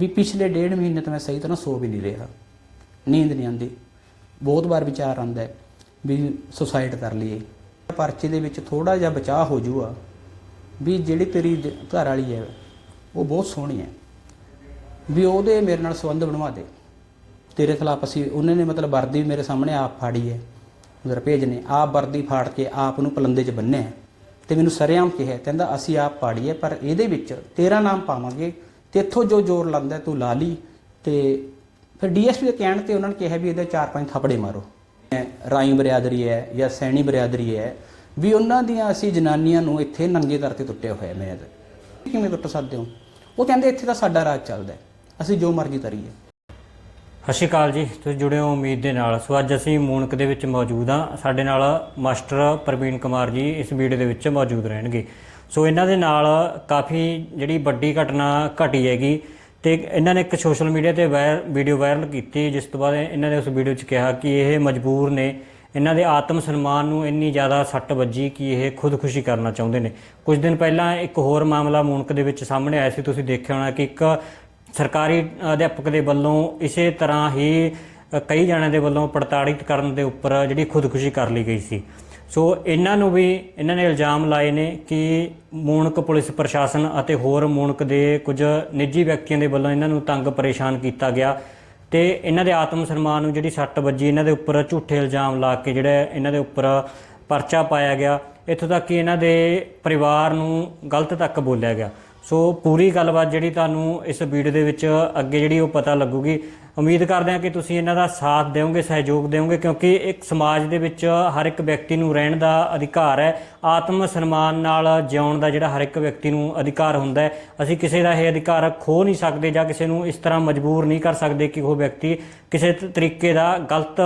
ਵੀ ਪਿਛਲੇ ਡੇਢ ਮਹੀਨੇ ਤੋਂ ਮੈਂ ਸਹੀ ਤਰ੍ਹਾਂ ਸੋ ਵੀ ਨਹੀਂ ਰਿਹਾ। ਨੀਂਦ ਨਹੀਂ ਆਉਂਦੀ। ਬਹੁਤ ਵਾਰ ਵਿਚਾਰ ਆਉਂਦਾ ਹੈ ਵੀ ਸੁਸਾਈਡ ਕਰ ਲਈਏ। ਪਰਚੇ ਦੇ ਵਿੱਚ ਥੋੜਾ ਜਿਹਾ ਬਚਾਅ ਹੋ ਜੂਗਾ ਵੀ ਜਿਹੜੀ ਤੇਰੀ ਜ- ਘਰ ਵਾਲੀ ਹੈ, ਉਹ ਬਹੁਤ ਸੋਹਣੀ ਹੈ। ਵੀ ਉਹਦੇ ਮੇਰੇ ਨਾਲ ਸੰਬੰਧ ਬਣਵਾ ਦੇ। ਤੇਰੇ ਖਿਲਾਫ ਅਸੀਂ, ਉਹਨਾਂ ਨੇ ਮਤਲਬ ਵਰਦੀ ਮੇਰੇ ਸਾਹਮਣੇ ਆਪ ਫਾੜੀ ਹੈ। ਉਧਰ ਭੇਜਨੇ ਆਪ ਵਰਦੀ ਫਾੜ ਕੇ ਆਪ ਨੂੰ ਪਲੰਦੇ 'ਚ ਬੰਨਿਆ ਹੈ। ਤੇ ਮੈਨੂੰ ਸਰਿਆਮ ਕਿਹਾ ਕਹਿੰਦਾ, ਅਸੀਂ ਆਪ ਪਾੜੀ ਹੈ, ਪਰ ਇਹਦੇ ਵਿੱਚ ਤੇਰਾ ਨਾਮ ਪਾਵਾਂਗੇ ਤੇ ਇੱਥੋਂ ਜੋ ਜ਼ੋਰ ਲਾਉਂਦਾ ਤੂੰ ਲਾ ਲਈ ਤੇ ਫਿਰ ਡੀਐਸਪੀ ਦੇ ਕਹਿਣ ਤੇ ਉਹਨਾਂ ਨੇ ਕਿਹਾ ਵੀ ਇਹਦੇ ਚਾਰ ਪੰਜ ਥਾਪੜੇ ਮਾਰੋ। ਰਾਈ ਬਰਿਆਦਰੀ ਹੈ ਜਾਂ ਸੈਣੀ ਬਰਿਆਦਰੀ ਹੈ ਵੀ ਉਹਨਾਂ ਦੀਆਂ ਅਸੀਂ ਜਨਾਨੀਆਂ ਨੂੰ ਇੱਥੇ ਨੰਗੇ ਦਰ ਤੇ ਟੁੱਟੇ ਹੋਏ ਮੈਂ ਕਿਵੇਂ ਟੁੱਟ ਸਕਦੇ ਹੋ? ਉਹ ਕਹਿੰਦੇ ਇੱਥੇ ਤਾਂ ਸਾਡਾ ਰਾਜ ਚੱਲਦਾ ਅਸੀਂ ਜੋ ਮਰਜ਼ੀ ਕਰੀਏ। ਸਤਿ ਸ਼੍ਰੀ ਅਕਾਲ ਜੀ। ਤੁਸੀਂ ਜੁੜੇ ਹੋ ਉਮੀਦ ਦੇ ਨਾਲ। ਸੋ ਅੱਜ ਅਸੀਂ ਮੂਨਕ ਦੇ ਵਿੱਚ ਮੌਜੂਦ ਹਾਂ। ਸਾਡੇ ਨਾਲ ਮਾਸਟਰ ਪ੍ਰਵੀਨ ਕੁਮਾਰ ਜੀ ਇਸ ਵੀਡੀਓ ਦੇ ਵਿੱਚ ਮੌਜੂਦ ਰਹਿਣਗੇ। ਸੋ ਇਹਨਾਂ ਦੇ ਨਾਲ ਕਾਫੀ ਜਿਹੜੀ ਵੱਡੀ ਘਟਨਾ ਘਟੀ ਹੈਗੀ ਤੇ ਇਹਨਾਂ ਨੇ ਇੱਕ ਸੋਸ਼ਲ ਮੀਡੀਆ ਤੇ ਵਾਇਰ, ਵੀਡੀਓ ਵਾਇਰਲ ਕੀਤੀ, ਜਿਸ ਤੋਂ ਬਾਅਦ ਇਹਨਾਂ ਨੇ ਉਸ ਵੀਡੀਓ 'ਚ ਕਿਹਾ ਕਿ ਇਹ ਮਜਬੂਰ ਨੇ। ਇਹਨਾਂ ਦੇ ਆਤਮ ਸਨਮਾਨ ਨੂੰ ਇੰਨੀ ਜ਼ਿਆਦਾ ਸੱਟ ਵੱਜੀ ਕਿ ਇਹ ਖੁਦਕੁਸ਼ੀ ਕਰਨਾ ਚਾਹੁੰਦੇ ਨੇ। ਕੁਝ ਦਿਨ ਪਹਿਲਾਂ ਇੱਕ ਹੋਰ ਮਾਮਲਾ ਮੂਨਕ ਦੇ ਵਿੱਚ ਸਾਹਮਣੇ ਆਇਆ ਸੀ। ਤੁਸੀਂ ਦੇਖਿਆ ਹੋਣਾ ਕਿ ਇੱਕ ਸਰਕਾਰੀ ਅਧਿਆਪਕ ਦੇ ਵੱਲੋਂ ਇਸੇ ਤਰ੍ਹਾਂ ਹੀ ਕਈ ਜਣਿਆਂ ਦੇ ਵੱਲੋਂ ਪੜਤਾੜਿਤ ਕਰਨ ਦੇ ਉੱਪਰ ਜਿਹੜੀ ਖੁਦਕੁਸ਼ੀ ਕਰ ਲਈ ਗਈ ਸੀ। ਸੋ ਇਹਨਾਂ ਨੂੰ ਵੀ, ਇਹਨਾਂ ਨੇ ਇਲਜ਼ਾਮ ਲਾਏ ਨੇ ਕਿ ਮੂਣਕ ਪੁਲਿਸ ਪ੍ਰਸ਼ਾਸਨ ਅਤੇ ਹੋਰ ਮੂਣਕ ਦੇ ਕੁਝ ਨਿੱਜੀ ਵਿਅਕਤੀਆਂ ਦੇ ਵੱਲੋਂ ਇਹਨਾਂ ਨੂੰ ਤੰਗ ਪਰੇਸ਼ਾਨ ਕੀਤਾ ਗਿਆ। ਤੇ ਇਹਨਾਂ ਦੇ ਆਤਮ ਸਨਮਾਨ ਨੂੰ ਜਿਹੜੀ ਸੱਟ ਵੱਜੀ, ਇਹਨਾਂ ਦੇ ਉੱਪਰ ਝੂਠੇ ਇਲਜ਼ਾਮ ਲਾ ਕੇ ਜਿਹੜਾ ਇਹਨਾਂ ਦੇ ਉੱਪਰ ਪਰਚਾ ਪਾਇਆ ਗਿਆ। ਇੱਥੋਂ ਤੱਕ ਕਿ ਇਹਨਾਂ ਦੇ ਪਰਿਵਾਰ ਨੂੰ ਗਲਤ ਤੱਕ ਬੋਲਿਆ ਗਿਆ। ਸੋ ਪੂਰੀ ਗੱਲਬਾਤ ਜਿਹੜੀ ਤੁਹਾਨੂੰ ਇਸ ਵੀਡੀਓ ਦੇ ਵਿੱਚ ਅੱਗੇ ਜਿਹੜੀ ਉਹ ਪਤਾ ਲੱਗੂਗੀ ਉਮੀਦ ਕਰਦੇ ਹਾਂ ਕਿ ਤੁਸੀਂ ਇਹਨਾਂ ਦਾ ਸਾਥ ਦਿਓਗੇ, ਸਹਿਯੋਗ ਦਿਓਗੇ, ਕਿਉਂਕਿ ਇੱਕ ਸਮਾਜ ਦੇ ਵਿੱਚ ਹਰ ਇੱਕ ਵਿਅਕਤੀ ਨੂੰ ਰਹਿਣ ਦਾ ਅਧਿਕਾਰ ਹੈ, ਆਤਮ ਸਨਮਾਨ ਨਾਲ ਜਿਉਣ ਦਾ ਜਿਹੜਾ ਹਰ ਇੱਕ ਵਿਅਕਤੀ ਨੂੰ ਅਧਿਕਾਰ ਹੁੰਦਾ ਹੈ। ਅਸੀਂ ਕਿਸੇ ਦਾ ਇਹ ਅਧਿਕਾਰ ਖੋ ਨਹੀਂ ਸਕਦੇ ਜਾਂ ਕਿਸੇ ਨੂੰ ਇਸ ਤਰ੍ਹਾਂ ਮਜਬੂਰ ਨਹੀਂ ਕਰ ਸਕਦੇ ਕਿ ਉਹ ਵਿਅਕਤੀ ਕਿਸੇ ਤਰੀਕੇ ਦਾ ਗਲਤ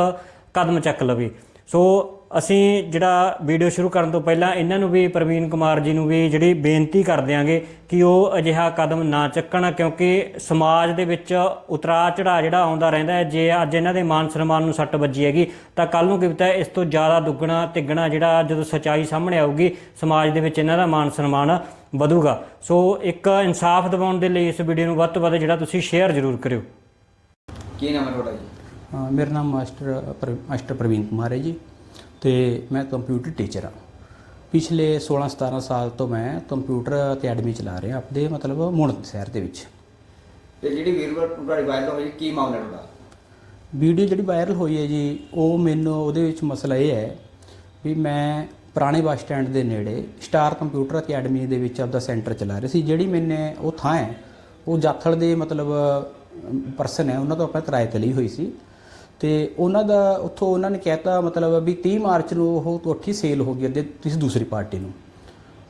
ਕਦਮ ਚੱਕ ਲਵੇ। ਸੋ ਅਸੀਂ ਜਿਹੜਾ ਵੀਡੀਓ ਸ਼ੁਰੂ ਕਰਨ ਤੋਂ ਪਹਿਲਾਂ ਇਹਨਾਂ ਨੂੰ ਵੀ ਪ੍ਰਵੀਨ ਕੁਮਾਰ ਜੀ ਨੂੰ ਵੀ ਜਿਹੜੀ ਬੇਨਤੀ ਕਰ ਦਿਆਂਗੇ ਕਿ ਉਹ ਅਜਿਹਾ ਕਦਮ ਨਾ ਚੱਕਣ ਕਿਉਂਕਿ ਸਮਾਜ ਦੇ ਵਿੱਚ ਉਤਰਾ ਚੜਾ ਜਿਹੜਾ ਆਉਂਦਾ ਰਹਿੰਦਾ ਹੈ। ਜੇ ਅੱਜ ਇਹਨਾਂ ਦੇ ਮਾਨ ਸਨਮਾਨ ਨੂੰ ਸੱਟ ਵੱਜੀ ਹੈਗੀ ਤਾਂ ਕੱਲ ਨੂੰ ਕੀ ਪਤਾ ਇਸ ਤੋਂ ਜ਼ਿਆਦਾ ਦੁੱਗਣਾ ਤਿੱਗਣਾ ਜਿਹੜਾ ਜਦੋਂ ਸਚਾਈ ਸਾਹਮਣੇ ਆਊਗੀ ਸਮਾਜ ਦੇ ਵਿੱਚ ਇਹਨਾਂ ਦਾ ਮਾਨ ਸਨਮਾਨ ਵਧੂਗਾ। ਸੋ ਇੱਕ ਇਨਸਾਫ ਦਿਵਾਉਣ ਦੇ ਲਈ ਇਸ ਵੀਡੀਓ ਨੂੰ ਵੱਧ ਤੋਂ ਵੱਧ ਜਿਹੜਾ ਤੁਸੀਂ ਸ਼ੇਅਰ ਜ਼ਰੂਰ ਕਰਿਓ। ਕੀ ਨਾਮ ਹੈ ਤੁਹਾਡਾ ਜੀ? ਮੇਰਾ ਨਾਮ ਮਾਸਟਰ ਮਾਸਟਰ ਪ੍ਰਵੀਨ ਕੁਮਾਰ ਹੈ ਜੀ। ਤੇ ਮੈਂ ਕੰਪਿਊਟਰ ਟੀਚਰ ਹਾਂ। ਪਿਛਲੇ 16 17 ਸਾਲ ਤੋਂ ਮੈਂ ਕੰਪਿਊਟਰ ਅਕੈਡਮੀ ਚਲਾ ਰਿਹਾ ਆਪਣੇ ਮਤਲਬ ਮੁਣਕ ਸ਼ਹਿਰ ਦੇ ਵਿੱਚ। ਤੇ ਜਿਹੜੀ ਵੀਰਵਾਰ ਤੁਹਾਡੀ ਵਾਇਰਲ ਹੋਈ ਕੀ ਮਾਮਲਾ ਤੁਹਾਡਾ? ਵੀਡੀਓ ਜਿਹੜੀ ਵਾਇਰਲ ਹੋਈ ਹੈ ਜੀ ਉਹ ਮੈਨੂੰ ਉਹਦੇ ਵਿੱਚ ਮਸਲਾ ਇਹ ਹੈ ਵੀ ਮੈਂ ਪੁਰਾਣੇ ਬੱਸ ਸਟੈਂਡ ਦੇ ਨੇੜੇ ਸਟਾਰ ਕੰਪਿਊਟਰ ਅਕੈਡਮੀ ਦੇ ਵਿੱਚ ਆਪਦਾ ਸੈਂਟਰ ਚਲਾ ਰਿਹਾ ਸੀ ਜਿਹੜੀ ਮੈਨੇ ਉਹ ਥਾਂ ਹੈ ਉਹ ਜਾਖਲ ਦੇ ਮਤਲਬ ਪਰਸਨ ਹੈ ਉਹਨਾਂ ਤੋਂ ਆਪਾਂ ਕਿਰਾਏ ਤੇ ਲਈ ਹੋਈ ਸੀ। ਤੇ ਉਹਨਾਂ ਦਾ ਉੱਥੋਂ ਉਹਨਾਂ ਨੇ ਕਹਿਤਾ ਮਤਲਬ ਵੀ 30 ਮਾਰਚ ਨੂੰ ਉਹ ਕੋਠੀ ਸੇਲ ਹੋ ਗਈ ਅੱਗੇ ਕਿਸੇ ਦੂਸਰੀ ਪਾਰਟੀ ਨੂੰ।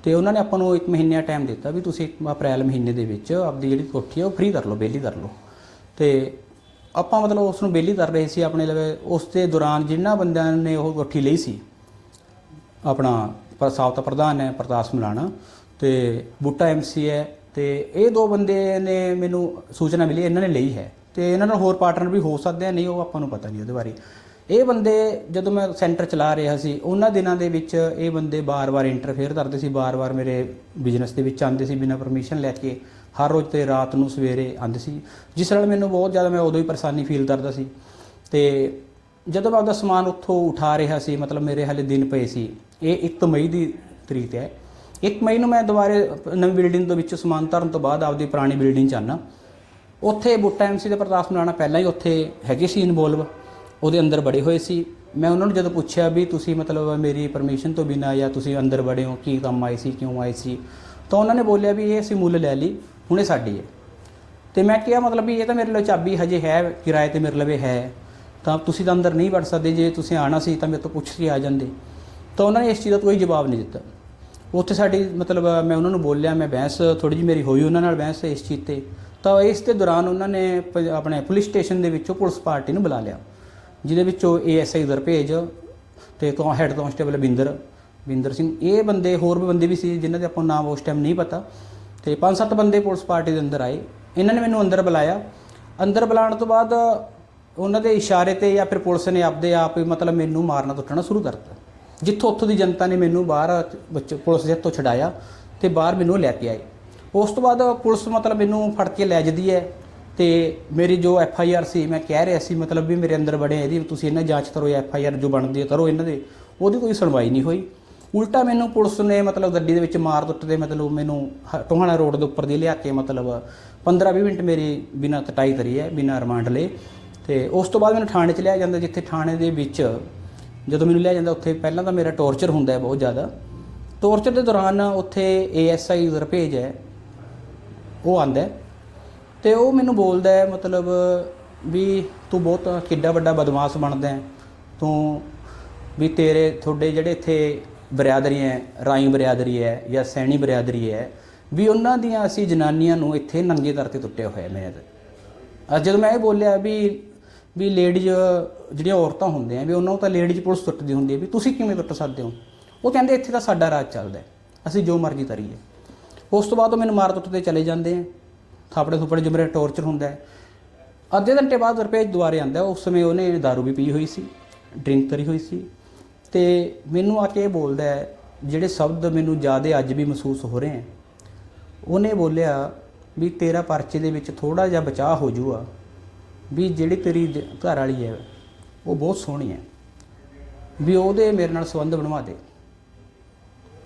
ਤੇ ਉਹਨਾਂ ਨੇ ਆਪਾਂ ਨੂੰ ਇੱਕ ਮਹੀਨੇ ਦਾ ਟਾਈਮ ਦਿੱਤਾ ਵੀ ਤੁਸੀਂ ਇੱਕ ਅਪ੍ਰੈਲ ਮਹੀਨੇ ਦੇ ਵਿੱਚ ਆਪਦੀ ਜਿਹੜੀ ਕੋਠੀ ਹੈ ਉਹ ਫ੍ਰੀ ਕਰ ਲਓ ਬੇਲੀ ਕਰ ਲਓ। ਤੇ ਆਪਾਂ ਮਤਲਬ ਉਸ ਨੂੰ ਬੇਲੀ ਕਰ ਰਹੇ ਸੀ, ਆਪਣੇ ਲਵੇ ਉਸ ਦੇ ਦੌਰਾਨ ਜਿਨ੍ਹਾਂ ਬੰਦਿਆਂ ਨੇ ਉਹ ਕੋਠੀ ਲਈ ਸੀ, ਆਪਣਾ ਪਰ ਸਾਬਤਾ ਪ੍ਰਧਾਨ ਹੈ ਪ੍ਰਤਾਪ ਮਲਾਣਾ ਤੇ ਬੁੱਟਾ ਐਮਸੀ ਹੈ ਤੇ ਇਹ ਦੋ ਬੰਦੇ ਨੇ ਮੈਨੂੰ ਸੂਚਨਾ ਮਿਲੀ, ਇਹਨਾਂ ਨੇ ਲਈ ਹੈ। ਤੇ ਇਹਨਾਂ ਨਾਲ ਹੋਰ ਪਾਰਟਨਰ ਵੀ ਹੋ ਸਕਦੇ ਆ, ਨਹੀਂ, ਉਹ ਆਪਾਂ ਨੂੰ ਪਤਾ ਨਹੀਂ ਉਹਦੇ ਬਾਰੇ। ਇਹ ਬੰਦੇ ਜਦੋਂ ਮੈਂ ਸੈਂਟਰ ਚਲਾ ਰਿਹਾ ਸੀ, ਉਹਨਾਂ ਦਿਨਾਂ ਦੇ ਵਿੱਚ ਇਹ ਬੰਦੇ ਬਾਰ-ਬਾਰ ਇੰਟਰਫੇਅਰ ਕਰਦੇ ਸੀ, ਬਾਰ-ਬਾਰ ਮੇਰੇ ਬਿਜ਼ਨਸ ਦੇ ਵਿੱਚ ਆਉਂਦੇ ਸੀ ਬਿਨਾਂ ਪਰਮਿਸ਼ਨ ਲੈ ਕੇ। ਹਰ ਰੋਜ਼ ਤੇ ਰਾਤ ਨੂੰ ਸਵੇਰੇ ਆਉਂਦੇ ਸੀ। ਜਿਸ ਨਾਲ ਮੈਨੂੰ ਬਹੁਤ ਜ਼ਿਆਦਾ ਮੈਂ ਉਦੋਂ ਹੀ ਪਰੇਸ਼ਾਨੀ ਫੀਲ ਕਰਦਾ ਸੀ। ਤੇ ਜਦੋਂ ਮੈਂ ਆਪਦਾ ਸਮਾਨ ਉੱਥੋਂ ਉਠਾ ਰਿਹਾ ਸੀ, ਮਤਲਬ ਮੇਰੇ ਹਾਲੇ ਦਿਨ ਪਏ ਸੀ, ਇਹ 1 ਮਈ ਦੀ ਤਰੀਕ ਹੈ। 1 ਮਈ ਨੂੰ ਮੈਂ ਦੁਬਾਰੇ ਨਵੀਂ ਬਿਲਡਿੰਗ ਦੇ ਵਿੱਚ ਸਮਾਨ ਧਰਨ ਤੋਂ ਬਾਅਦ ਆਪਦੀ ਪੁਰਾਣੀ ਬਿਲਡਿੰਗ 'ਚ ਆਨਾ ਉੱਥੇ ਬੁੱਟਾ ਐਮਸੀ ਦੇ ਪ੍ਰਤਾਪ ਮਲਾਣਾ ਪਹਿਲਾਂ ਹੀ ਉੱਥੇ ਹੈਗੇ ਸੀ ਇਨਵੋਲਵ ਉਹਦੇ ਅੰਦਰ ਬੜੇ ਹੋਏ ਸੀ। ਮੈਂ ਉਹਨਾਂ ਨੂੰ ਜਦੋਂ ਪੁੱਛਿਆ ਵੀ ਤੁਸੀਂ ਮਤਲਬ ਮੇਰੀ ਪਰਮਿਸ਼ਨ ਤੋਂ ਬਿਨਾਂ ਜਾਂ ਤੁਸੀਂ ਅੰਦਰ ਬੜੇ ਹੋ, ਕੀ ਕੰਮ ਆਏ ਸੀ, ਕਿਉਂ ਆਏ ਸੀ, ਤਾਂ ਉਹਨਾਂ ਨੇ ਬੋਲਿਆ ਵੀ ਇਹ ਅਸੀਂ ਮੁੱਲ ਲੈ ਲਈ, ਹੁਣੇ ਸਾਡੀ ਹੈ। ਤੇ ਮੈਂ ਕਿਹਾ ਮਤਲਬ ਵੀ ਇਹ ਤਾਂ ਮੇਰੇ ਲਈ ਚਾਬੀ ਹਜੇ ਹੈ, ਕਿਰਾਏ ਤੇ ਮੇਰੇ ਲਵੇ ਹੈ, ਤਾਂ ਤੁਸੀਂ ਤਾਂ ਅੰਦਰ ਨਹੀਂ ਵੜ ਸਕਦੇ, ਜੇ ਤੁਸੀਂ ਆਣਾ ਸੀ ਤਾਂ ਮੇਰੇ ਤੋਂ ਪੁੱਛ ਕੇ ਆ ਜਾਂਦੇ। ਤਾਂ ਉਹਨਾਂ ਨੇ ਇਸ ਚੀਜ਼ ਦਾ ਕੋਈ ਜਵਾਬ ਨਹੀਂ ਦਿੱਤਾ। ਉੱਥੇ ਸਾਡੀ ਮਤਲਬ ਮੈਂ ਉਹਨਾਂ ਨੂੰ ਬੋਲਿਆ, ਮੈਂ ਬਹਿਸ ਥੋੜੀ ਜਿਹੀ ਮੇਰੀ ਹੋਈ ਉਹਨਾਂ ਨਾਲ ਬਹਿਸ ਇਸ ਚੀਜ਼ ਤੇ। ਤਾਂ ਇਸ ਦੇ ਦੌਰਾਨ ਉਹਨਾਂ ਨੇ ਪ- ਆਪਣੇ ਪੁਲਿਸ ਸਟੇਸ਼ਨ ਦੇ ਵਿੱਚੋਂ ਪੁਲਿਸ ਪਾਰਟੀ ਨੂੰ ਬੁਲਾ ਲਿਆ। ਜਿਹਦੇ ਵਿੱਚੋਂ ਏਐਸਆਈ ਦਰਪੇਜ ਤੇ ਤੋਂ ਹੈੱਡ ਕਾਂਸਟੇਬਲ ਬਿੰਦਰ ਬਿੰਦਰ ਸਿੰਘ। ਇਹ ਬੰਦੇ ਹੋਰ ਵੀ ਬੰਦੇ ਵੀ ਸੀ ਜਿਨ੍ਹਾਂ ਦੇ ਆਪਾਂ ਨੂੰ ਨਾਮ ਉਸ ਟਾਈਮ ਨਹੀਂ ਪਤਾ। ਤੇ ਪੰਜ ਸੱਤ ਬੰਦੇ ਪੁਲਿਸ ਪਾਰਟੀ ਦੇ ਅੰਦਰ ਆਏ। ਇਹਨਾਂ ਨੇ ਮੈਨੂੰ ਅੰਦਰ ਬੁਲਾਇਆ। ਅੰਦਰ ਬੁਲਾਉਣ ਤੋਂ ਬਾਅਦ ਉਹਨਾਂ ਦੇ ਇਸ਼ਾਰੇ ਤੇ ਜਾਂ ਫਿਰ ਪੁਲਿਸ ਨੇ ਆਪਦੇ ਆਪ ਹੀ ਮਤਲਬ ਮੈਨੂੰ ਮਾਰਨਾ ਟੁੱਟਣਾ ਸ਼ੁਰੂ ਕਰਤਾ ਜਿੱਥੋਂ ਉੱਥੋਂ ਦੀ ਜਨਤਾ ਨੇ ਮੈਨੂੰ ਬਾਹਰ ਪੁਲਿਸ ਦੇ ਹੱਥੋਂ ਛਡਾਇਆ ਤੇ ਬਾਹਰ ਮੈਨੂੰ ਲੈ ਕੇ ਆਏ। ਉਸ ਤੋਂ ਬਾਅਦ ਪੁਲਿਸ ਮਤਲਬ ਮੈਨੂੰ ਫੜ ਕੇ ਲੈ ਜਾਂਦੀ ਹੈ ਤੇ ਮੇਰੀ ਜੋ ਐਫ ਆਈ ਆਰ ਸੀ, ਮੈਂ ਕਹਿ ਰਿਹਾ ਸੀ, ਮਤਲਬ ਵੀ ਮੇਰੇ ਅੰਦਰ ਬੜੇ ਇਹਦੀ, ਤੁਸੀਂ ਇਹਨਾਂ ਜਾਂਚ ਕਰੋ ਐਫ ਆਈ ਆਰ ਜੋ ਬਣਦੀ ਹੈ, ਕਰੋ ਇਹਨਾਂ ਦੇ। ਉਹਦੀ ਕੋਈ ਸੁਣਵਾਈ ਨਹੀਂ ਹੋਈ। ਉਲਟਾ ਮੈਨੂੰ ਪੁਲਿਸ ਨੇ ਮਤਲਬ ਗੱਡੀ ਦੇ ਵਿੱਚ ਮਾਰ ਦੁੱਟ ਦੇ ਮਤਲਬ ਮੈਨੂੰ ਹ- ਟੋਹਾਣਾ ਰੋਡ ਦੇ ਉੱਪਰ ਦੀ ਲਿਆ ਕੇ ਮਤਲਬ 15-20 ਮਿੰਟ ਮੇਰੀ ਬਿਨਾਂ ਕਟਾਈ ਕਰੀ ਹੈ, ਬਿਨਾਂ ਰਿਮਾਂਡ ਲਏ। ਤੇ ਉਸ ਤੋਂ ਬਾਅਦ ਮੈਨੂੰ ਥਾਣੇ 'ਚ ਲਿਆ ਜਾਂਦਾ, ਜਿੱਥੇ ਥਾਣੇ ਦੇ ਵਿੱਚ ਜਦੋਂ ਮੈਨੂੰ ਲਿਆ ਜਾਂਦਾ, ਉੱਥੇ ਪਹਿਲਾਂ ਤਾਂ ਮੇਰਾ ਟੌਰਚਰ ਹੁੰਦਾ ਹੈ ਬਹੁਤ ਜ਼ਿਆਦਾ। ਟੌਰਚਰ ਦੇ ਦੌਰਾਨ ਉੱਥੇ ਏਐਸਆਈ ਰਪੇਜ ਹੈ। ਉਹ ਆਂਦਾ ਹੈ। ਤੇ ਉਹ ਮੈਨੂੰ ਬੋਲਦਾ ਹੈ, ਮਤਲਬ ਵੀ ਤੂੰ ਬਹੁਤ ਕਿੱਡਾ ਵੱਡਾ ਬਦਮਾਸ਼ ਬਣਦਾ ਹੈ। ਤੂੰ ਵੀ ਤੇਰੇ, ਤੁਹਾਡੇ ਜਿਹੜੇ ਇੱਥੇ ਬਰਿਆਦਰੀ ਹੈ ਰਾਈ ਬਰਿਆਦਰੀ ਹੈ ਜਾਂ ਸੈਣੀ ਬਰਿਆਦਰੀ ਹੈ, ਵੀ ਉਹਨਾਂ ਦੀਆਂ ਅਸੀਂ ਜਨਾਨੀਆਂ ਨੂੰ ਇੱਥੇ ਨੰਗੇ ਦਰ ਤੇ ਟੁੱਟਿਆ ਹੋਇਆ ਮੈਂ ਅੱਜ ਜਦੋਂ ਮੈਂ ਇਹ ਬੋਲਿਆ ਵੀ ਵੀ ਲੇਡੀਜ਼ ਜਿਹੜੀਆਂ ਔਰਤਾਂ ਹੁੰਦੀਆਂ ਵੀ ਉਹਨਾਂ ਨੂੰ ਤਾਂ ਲੇਡੀਜ਼ ਪੁਲਿਸ ਟੁੱਟਦੀ ਹੁੰਦੀ ਹੈ ਵੀ ਤੁਸੀਂ ਕਿਵੇਂ ਟੁੱਟ ਸਕਦੇ ਹੋ? ਉਹ ਕਹਿੰਦੇ ਇੱਥੇ ਤਾਂ ਸਾਡਾ ਰਾਜ ਚੱਲਦਾ ਅਸੀਂ ਜੋ ਮਰਜ਼ੀ ਕਰੀਏ। ਉਸ ਤੋਂ ਬਾਅਦ ਉਹ ਮੈਨੂੰ ਮਾਰ ਕੁੱਟਦੇ ਚਲੇ ਜਾਂਦੇ ਆ। ਥਾਪੜੇ ਥੁਪੜੇ ਜੋ ਮੇਰਾ ਟੌਰਚਰ ਹੁੰਦਾ ਹੈ। ਅੱਧੇ ਘੰਟੇ ਬਾਅਦ ਰੁਪਏ ਦੁਆਰੇ ਆਂਦਾ ਉਸ ਸਮੇਂ ਉਹਨੇ दारू ਵੀ ਪੀ ਹੋਈ ਸੀ ਡਰਿੰਕ ਕਰੀ ਹੋਈ ਸੀ। ਤੇ ਮੈਨੂੰ ਆ ਕੇ ਇਹ ਬੋਲਦਾ ਹੈ, ਜਿਹੜੇ ਸ਼ਬਦ ਮੈਨੂੰ ਜ਼ਿਆਦਾ ਅੱਜ ਵੀ ਮਹਿਸੂਸ ਹੋ ਰਹੇ ਹੈ। ਉਹਨੇ ਬੋਲਿਆ ਵੀ ਤੇਰਾ ਪਰਚੇ ਦੇ ਵਿੱਚ ਥੋੜਾ ਜਿਹਾ ਬਚਾਅ ਹੋ ਜੂਗਾ ਵੀ ਜਿਹੜੀ ਤੇਰੀ ਜ- ਘਰ ਵਾਲੀ ਹੈ, ਉਹ ਬਹੁਤ ਸੋਹਣੀ ਹੈ। ਵੀ ਉਹਦੇ ਮੇਰੇ ਨਾਲ ਸੰਬੰਧ ਬਣਵਾ ਦੇ।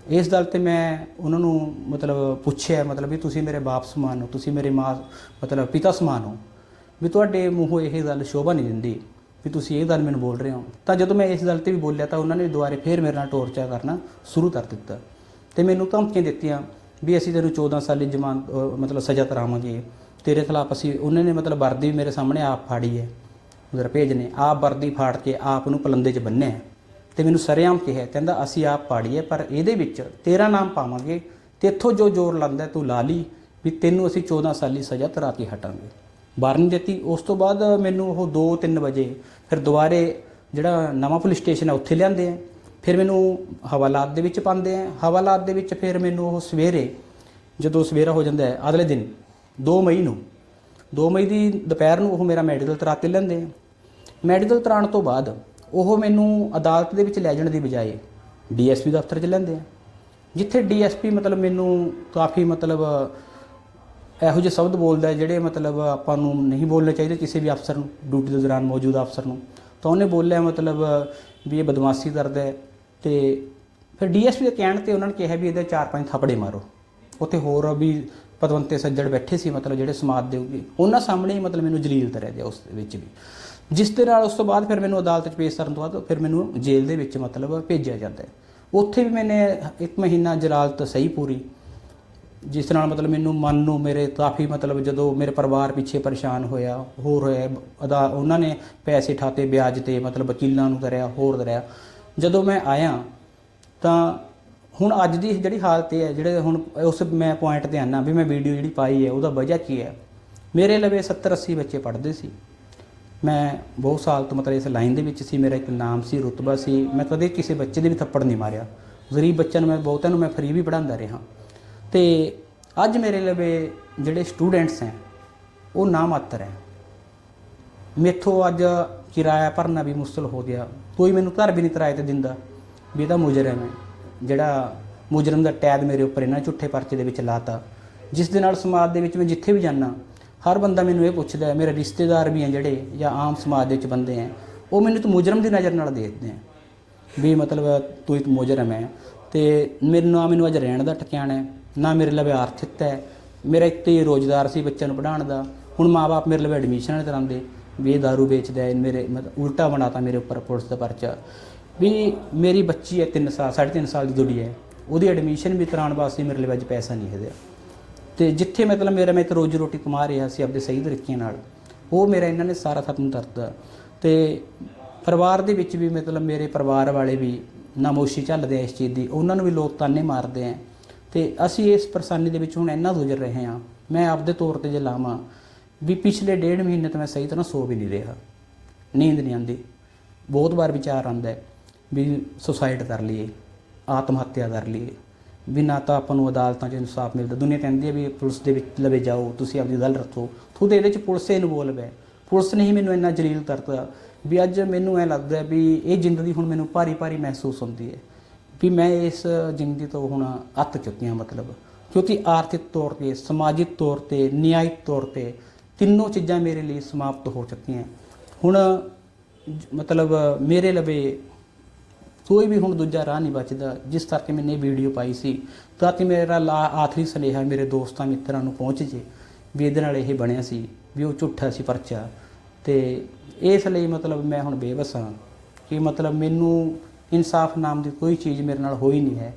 ਇਸ ਗੱਲ ਤੇ ਮੈਂ ਉਹਨਾਂ ਨੂੰ ਮਤਲਬ ਪੁੱਛਿਆ, ਮਤਲਬ ਵੀ ਤੁਸੀਂ ਮੇਰੇ ਬਾਪ ਸਮਾਨ ਹੋ, ਤੁਸੀਂ ਮੇਰੇ ਮਾਂ, ਮਤਲਬ ਪਿਤਾ ਸਮਾਨ ਹੋ, ਵੀ ਤੁਹਾਡੇ ਮੂੰਹੋਂ ਇਹ ਗੱਲ ਸ਼ੋਭਾ ਨਹੀਂ ਦਿੰਦੀ, ਵੀ ਤੁਸੀਂ ਇਹ ਗੱਲ ਮੈਨੂੰ ਬੋਲ ਰਹੇ ਹੋ। ਤਾਂ ਜਦੋਂ ਮੈਂ ਇਸ ਗੱਲ ਤੇ ਵੀ ਬੋਲਿਆ, ਤਾਂ ਉਹਨਾਂ ਨੇ ਦੁਬਾਰੇ ਫੇਰ ਮੇਰੇ ਨਾਲ ਟੋਰਚਰ ਕਰਨਾ ਸ਼ੁਰੂ ਕਰ ਦਿੱਤਾ। ਤੇ ਮੈਨੂੰ ਧਮਕੀਆਂ ਦਿੱਤੀਆਂ ਵੀ ਅਸੀਂ ਤੈਨੂੰ 14 ਸਾਲੀ ਜਮਾਨ ਮਤਲਬ ਸਜ਼ਾ ਕਰਾਵਾਂਗੇ ਤੇਰੇ ਖਿਲਾਫ ਅਸੀਂ, ਉਹਨਾਂ ਨੇ ਮਤਲਬ ਵਰਦੀ ਵੀ ਮੇਰੇ ਸਾਹਮਣੇ ਆਪ ਫਾੜੀ ਹੈ ਉਧਰ ਭੇਜ ਨੇ ਆਪ ਵਰਦੀ ਫਾੜ ਕੇ ਆਪ ਨੂੰ ਪਲੰਦੇ 'ਚ ਬੰਨਿਆ ਤੇ ਮੈਨੂੰ ਸਰੇਆਮ ਕਿਹਾ, ਕਹਿੰਦਾ, ਅਸੀਂ ਆਪ ਪਾੜੀ ਹੈ, ਪਰ ਇਹਦੇ ਵਿੱਚ ਤੇਰਾ ਨਾਮ ਪਾਵਾਂਗੇ ਤੇ ਇੱਥੋਂ ਜੋ ਜ਼ੋਰ ਲਾਂਦਾ ਤੂੰ ਲਾ ਲਈ ਵੀ ਤੈਨੂੰ ਅਸੀਂ 14 ਸਾਲੀ ਸਜ਼ਾ ਤਰਾ ਕੇ ਹਟਾਂਗੇ। ਵਾਰਨਿੰਗ ਦਿੱਤੀ। ਉਸ ਤੋਂ ਬਾਅਦ ਮੈਨੂੰ ਉਹ 2-3 ਵਜੇ ਫਿਰ ਦੁਬਾਰੇ ਜਿਹੜਾ ਨਵਾਂ ਪੁਲਿਸ ਸਟੇਸ਼ਨ ਹੈ, ਉੱਥੇ ਲਿਆਂਦੇ ਆ। ਫਿਰ ਮੈਨੂੰ ਹਵਾਲਾਤ ਦੇ ਵਿੱਚ ਪਾਉਂਦੇ ਆ। ਹਵਾਲਾਤ ਦੇ ਵਿੱਚ ਫਿਰ ਮੈਨੂੰ ਉਹ ਸਵੇਰੇ, ਜਦੋਂ ਸਵੇਰਾ ਹੋ ਜਾਂਦਾ ਹੈ, ਅਗਲੇ ਦਿਨ 2 ਮਈ ਨੂੰ 2 ਮਈ ਦੀ ਦੁਪਹਿਰ ਨੂੰ ਉਹ ਮੇਰਾ ਮੈਡੀਕਲ ਤਰਾ ਕੇ ਲੈਂਦੇ ਆ। ਮੈਡੀਕਲ ਕਰਾਉਣ ਤੋਂ ਬਾਅਦ ਉਹ ਮੈਨੂੰ ਅਦਾਲਤ ਦੇ ਵਿੱਚ ਲੈ ਜਾਣ ਦੀ ਬਜਾਏ ਡੀਐਸਪੀ ਦਫ਼ਤਰ 'ਚ ਲੈਂਦੇ ਆ। ਜਿੱਥੇ ਡੀਐਸਪੀ ਮਤਲਬ ਮੈਨੂੰ ਕਾਫੀ ਮਤਲਬ ਇਹੋ ਜਿਹੇ ਸ਼ਬਦ ਬੋਲਦਾ ਜਿਹੜੇ ਮਤਲਬ ਆਪਾਂ ਨੂੰ ਨਹੀਂ ਬੋਲਣੇ ਚਾਹੀਦੇ ਕਿਸੇ ਵੀ ਅਫਸਰ ਨੂੰ, ਡਿਊਟੀ ਦੇ ਦੌਰਾਨ ਮੌਜੂਦ ਅਫਸਰ ਨੂੰ। ਤਾਂ ਉਹਨੇ ਬੋਲਿਆ ਮਤਲਬ ਵੀ ਇਹ ਬਦਮਾਸ਼ੀ ਕਰਦਾ ਹੈ ਤੇ ਫਿਰ ਡੀਐਸਪੀ ਦੇ ਕਹਿਣ ਤੇ ਉਹਨਾਂ ਨੇ ਕਿਹਾ ਵੀ ਇਹਦੇ ਚਾਰ ਪੰਜ ਥਾਪੜੇ ਮਾਰੋ। ਉੱਥੇ ਹੋਰ ਵੀ ਪਤਵੰਤੇ ਸੱਜਣ ਬੈਠੇ ਸੀ ਮਤਲਬ ਜਿਹੜੇ ਸਮਾਜ ਦੇ ਉਹਨਾਂ ਸਾਹਮਣੇ ਹੀ ਮਤਲਬ ਮੈਨੂੰ ਜਲੀਲ ਤਰਿਆ ਗਿਆ ਉਸ ਵਿੱਚ ਵੀ। ਜਿਸ ਦੇ ਨਾਲ ਉਸ ਤੋਂ ਬਾਅਦ ਫਿਰ ਮੈਨੂੰ ਅਦਾਲਤ 'ਚ ਪੇਸ਼ ਕਰਨ ਤੋਂ ਬਾਅਦ ਫਿਰ ਮੈਨੂੰ ਜੇਲ੍ਹ ਦੇ ਵਿੱਚ ਮਤਲਬ ਭੇਜਿਆ ਜਾਂਦਾ ਹੈ। ਉੱਥੇ ਵੀ ਮੈਨੇ ਇੱਕ ਮਹੀਨਾ ਜਲਾਲਤ ਸਹੀ ਪੂਰੀ, ਜਿਸ ਨਾਲ ਮਤਲਬ ਮੈਨੂੰ ਮਨ ਨੂੰ ਮੇਰੇ ਕਾਫੀ ਮਤਲਬ ਜਦੋਂ ਮੇਰੇ ਪਰਿਵਾਰ ਪਿੱਛੇ ਪਰੇਸ਼ਾਨ ਹੋਇਆ, ਹੋਰ ਹੋਇਆ, ਅਦਾ ਉਹਨਾਂ ਨੇ ਪੈਸੇ ਠਾਤੇ ਵਿਆਜ ਤੇ ਮਤਲਬ ਵਕੀਲਾਂ ਨੂੰ ਕਰਿਆ ਹੋਰ ਕਰਿਆ ਜਦੋਂ ਮੈਂ ਆਇਆ ਤਾਂ ਹੁਣ ਅੱਜ ਦੀ ਜਿਹੜੀ ਹਾਲਤ ਇਹ ਹੈ, ਜਿਹੜੇ ਹੁਣ ਉਸ ਮੈਂ ਪੁਆਇੰਟ ਤੇ ਆਨਾ ਵੀ ਮੈਂ ਵੀਡੀਓ ਜਿਹੜੀ ਪਾਈ ਹੈ, ਉਹਦਾ ਵਜ੍ਹਾ ਕੀ ਹੈ? ਮੇਰੇ ਲਵੇ 70 80 ਬੱਚੇ ਪੜ੍ਹਦੇ ਸੀ। ਮੈਂ ਬਹੁਤ ਸਾਲ ਤੋਂ ਮਤਲਬ ਇਸ ਲਾਈਨ ਦੇ ਵਿੱਚ ਸੀ, ਮੇਰਾ ਇੱਕ ਨਾਮ ਸੀ, ਰੁਤਬਾ ਸੀ। ਮੈਂ ਕਦੇ ਕਿਸੇ ਬੱਚੇ ਦੇ ਵੀ ਥੱਪੜ ਨਹੀਂ ਮਾਰਿਆ। ਗਰੀਬ ਬੱਚਿਆਂ ਨੂੰ ਮੈਂ, ਬਹੁਤਿਆਂ ਨੂੰ ਮੈਂ ਫਰੀ ਵੀ ਪੜ੍ਹਾਉਂਦਾ ਰਿਹਾ। ਤੇ ਅੱਜ ਮੇਰੇ ਲਵੇ ਜਿਹੜੇ ਸਟੂਡੈਂਟਸ ਹੈ, ਉਹ ਨਾ ਮਾਤਰ ਹੈ। ਮੇਥੋਂ ਅੱਜ ਕਿਰਾਇਆ ਭਰਨਾ ਵੀ ਮੁਸ਼ਕਲ ਹੋ ਗਿਆ। ਕੋਈ ਮੈਨੂੰ ਘਰ ਵੀ ਨਹੀਂ ਕਿਰਾਏ ਤੇ ਦਿੰਦਾ। ਵੀ ਇਹਦਾ ਮੁਜਰਮ ਹੈ। ਜਿਹੜਾ ਮੁਜਰਮ ਦਾ ਟੈਗ ਮੇਰੇ ਉੱਪਰ ਇਹਨਾਂ ਝੂਠੇ ਪਰਚੇ ਦੇ ਵਿੱਚ ਲਾਤਾ। ਜਿਸ ਦੇ ਨਾਲ ਸਮਾਜ ਦੇ ਵਿੱਚ ਮੈਂ ਜਿੱਥੇ ਵੀ ਜਾਂਦਾ ਹਰ ਬੰਦਾ ਮੈਨੂੰ ਇਹ ਪੁੱਛਦਾ ਹੈ, ਮੇਰੇ ਰਿਸ਼ਤੇਦਾਰ ਵੀ ਹੈ ਜਿਹੜੇ ਜਾਂ ਆਮ ਸਮਾਜ ਦੇ ਵਿੱਚ ਬੰਦੇ ਹੈ, ਉਹ ਮੈਨੂੰ ਤਾਂ ਮੁਜਰਮ ਦੀ ਨਜ਼ਰ ਨਾਲ ਦੇਖਦੇ ਹੈ। ਵੀ ਮਤਲਬ ਤੂੰ ਇੱਕ ਮੁਜਰਮ ਹੈ ਤੇ ਮੈਨੂੰ ਨਾ ਮੈਨੂੰ ਅੱਜ ਰਹਿਣ ਦਾ ਠਿਕਾਣਾ ਹੈ, ਨਾ ਮੇਰੇ ਲਵੇ ਆਰਥਿਕਤਾ ਹੈ। ਮੇਰਾ ਇੱਕ ਤੇ ਰੋਜ਼ਗਾਰ ਸੀ ਬੱਚਿਆਂ ਨੂੰ ਪੜ੍ਹਾਉਣ ਦਾ। ਹੁਣ ਮਾਪੇ ਮੇਰੇ ਲਵੇ ਐਡਮਿਸ਼ਨ ਨਹੀਂ ਕਰਾਉਂਦੇ। ਵੀ ਇਹ दारू ਵੇਚਦਾ ਹੈ, ਮੇਰੇ ਮਤਲਬ ਉਲਟਾ ਬਣਾਤਾ ਮੇਰੇ ਉੱਪਰ ਪੁਲਿਸ ਦਾ ਪਰਚਾ। ਵੀ ਮੇਰੀ ਬੱਚੀ ਹੈ 3 ਸਾਲ 3.5 ਸਾਲ ਦੀ ਦੁੜੀ ਹੈ। ਉਹਦੀ ਐਡਮਿਸ਼ਨ ਵੀ ਕਰਾਉਣ ਵਾਸਤੇ ਮੇਰੇ ਲਈ ਅੱਜ ਪੈਸਾ ਨਹੀਂ ਹੈਗਾ। ਤੇ ਜਿੱਥੇ ਮਤਲਬ ਮੇਰਾ ਮੈਂ ਇੱਕ ਰੋਜੀ ਰੋਟੀ ਕਮਾ ਰਿਹਾ ਸੀ ਆਪਦੇ ਸਹੀ ਤਰੀਕੇ ਨਾਲ, ਉਹ ਮੇਰਾ ਇਹਨਾਂ ਨੇ ਸਾਰਾ ਖਤਮ ਕਰਤਾ ਤੇ ਪਰਿਵਾਰ ਦੇ ਵਿੱਚ ਵੀ ਮਤਲਬ ਮੇਰੇ ਪਰਿਵਾਰ ਵਾਲੇ ਵੀ ਨਾਮੋਸ਼ੀ ਚੱਲਦੇ ਆ ਇਸ ਚੀਜ਼ ਦੀ, ਉਹਨਾਂ ਨੂੰ ਵੀ ਲੋਕ ਤਾਨੇ ਮਾਰਦੇ ਆ। ਤੇ ਅਸੀਂ ਇਸ ਪਰੇਸ਼ਾਨੀ ਦੇ ਵਿੱਚ ਹੁਣ ਇੰਨਾ ਗੁਜ਼ਰ ਰਹੇ ਹਾਂ, ਮੈਂ ਆਪਦੇ ਤੌਰ ਤੇ ਜੇ ਲਾਵਾਂ ਵੀ ਪਿਛਲੇ ਡੇਢ ਮਹੀਨੇ ਤੋਂ ਮੈਂ ਸਹੀ ਤਰ੍ਹਾਂ ਸੋ ਵੀ ਨਹੀਂ ਰਿਹਾ। ਨੀਂਦ ਨਹੀਂ ਆਉਂਦੀ। ਬਹੁਤ ਵਾਰ ਵਿਚਾਰ ਆਉਂਦਾ ਵੀ ਸੁਸਾਈਡ ਕਰ ਲਈਏ ਆਤਮ ਹੱਤਿਆ ਕਰ ਲਈਏ। ਵੀ ਨਾ ਤਾਂ ਆਪਾਂ ਨੂੰ ਅਦਾਲਤਾਂ 'ਚ ਇਨਸਾਫ ਮਿਲਦਾ। ਦੁਨੀਆ ਕਹਿੰਦੀ ਹੈ ਵੀ ਪੁਲਿਸ ਦੇ ਵਿੱਚ ਲਵੇ ਜਾਓ, ਤੁਸੀਂ ਆਪਣੀ ਗੱਲ ਰੱਖੋ। ਖੁਦ ਇਹਦੇ 'ਚ ਪੁਲਿਸ ਇਨਵੋਲਵ ਹੈ। ਪੁਲਿਸ ਨੇ ਹੀ ਮੈਨੂੰ ਇੰਨਾ ਜਲੀਲ ਕਰਤਾ ਵੀ ਅੱਜ ਮੈਨੂੰ ਐ ਲੱਗਦਾ ਵੀ ਇਹ ਜ਼ਿੰਦਗੀ ਹੁਣ ਮੈਨੂੰ ਭਾਰੀ ਭਾਰੀ ਮਹਿਸੂਸ ਹੁੰਦੀ ਹੈ ਵੀ ਮੈਂ ਇਸ ਜ਼ਿੰਦਗੀ ਤੋਂ ਹੁਣ ਅੱਤ ਚੁੱਕਿਆ ਮਤਲਬ। ਕਿਉਂਕਿ ਆਰਥਿਕ ਤੌਰ ਤੇ, ਸਮਾਜਿਕ ਤੌਰ ਤੇ, ਨਿਆਇਕ ਤੌਰ ਤੇ ਤਿੰਨੋਂ ਚੀਜ਼ਾਂ ਮੇਰੇ ਲਈ ਸਮਾਪਤ ਹੋ ਚੁੱਕੀਆਂ। ਹੁਣ ਮਤਲਬ ਮੇਰੇ ਲਵੇ ਕੋਈ ਵੀ ਹੁਣ ਦੂਜਾ ਰਾਹ ਨਹੀਂ ਬਚਦਾ, ਜਿਸ ਕਰਕੇ ਮੈਨੇ ਵੀਡੀਓ ਪਾਈ ਸੀ, ਤਾਂ ਕਿ ਮੇਰਾ ਲਾ- ਆਖਰੀ ਸੁਨੇਹਾ ਮੇਰੇ ਦੋਸਤਾਂ, ਮਿੱਤਰਾਂ ਨੂੰ ਪਹੁੰਚ ਜੇ, ਵੀ ਇਹਦੇ ਨਾਲ ਇਹ ਬਣਿਆ ਸੀ, ਵੀ ਉਹ ਝੂਠਾ ਸੀ ਪਰਚਾ। ਤੇ ਇਸ ਲਈ ਮਤਲਬ ਮੈਂ ਹੁਣ ਬੇਵਸ ਹਾਂ, ਕਿ ਮਤਲਬ ਮੈਨੂੰ ਇਨਸਾਫ ਨਾਮ ਦੀ ਕੋਈ ਚੀਜ਼ ਮੇਰੇ ਨਾਲ ਹੋਈ ਨਹੀਂ ਹੈ।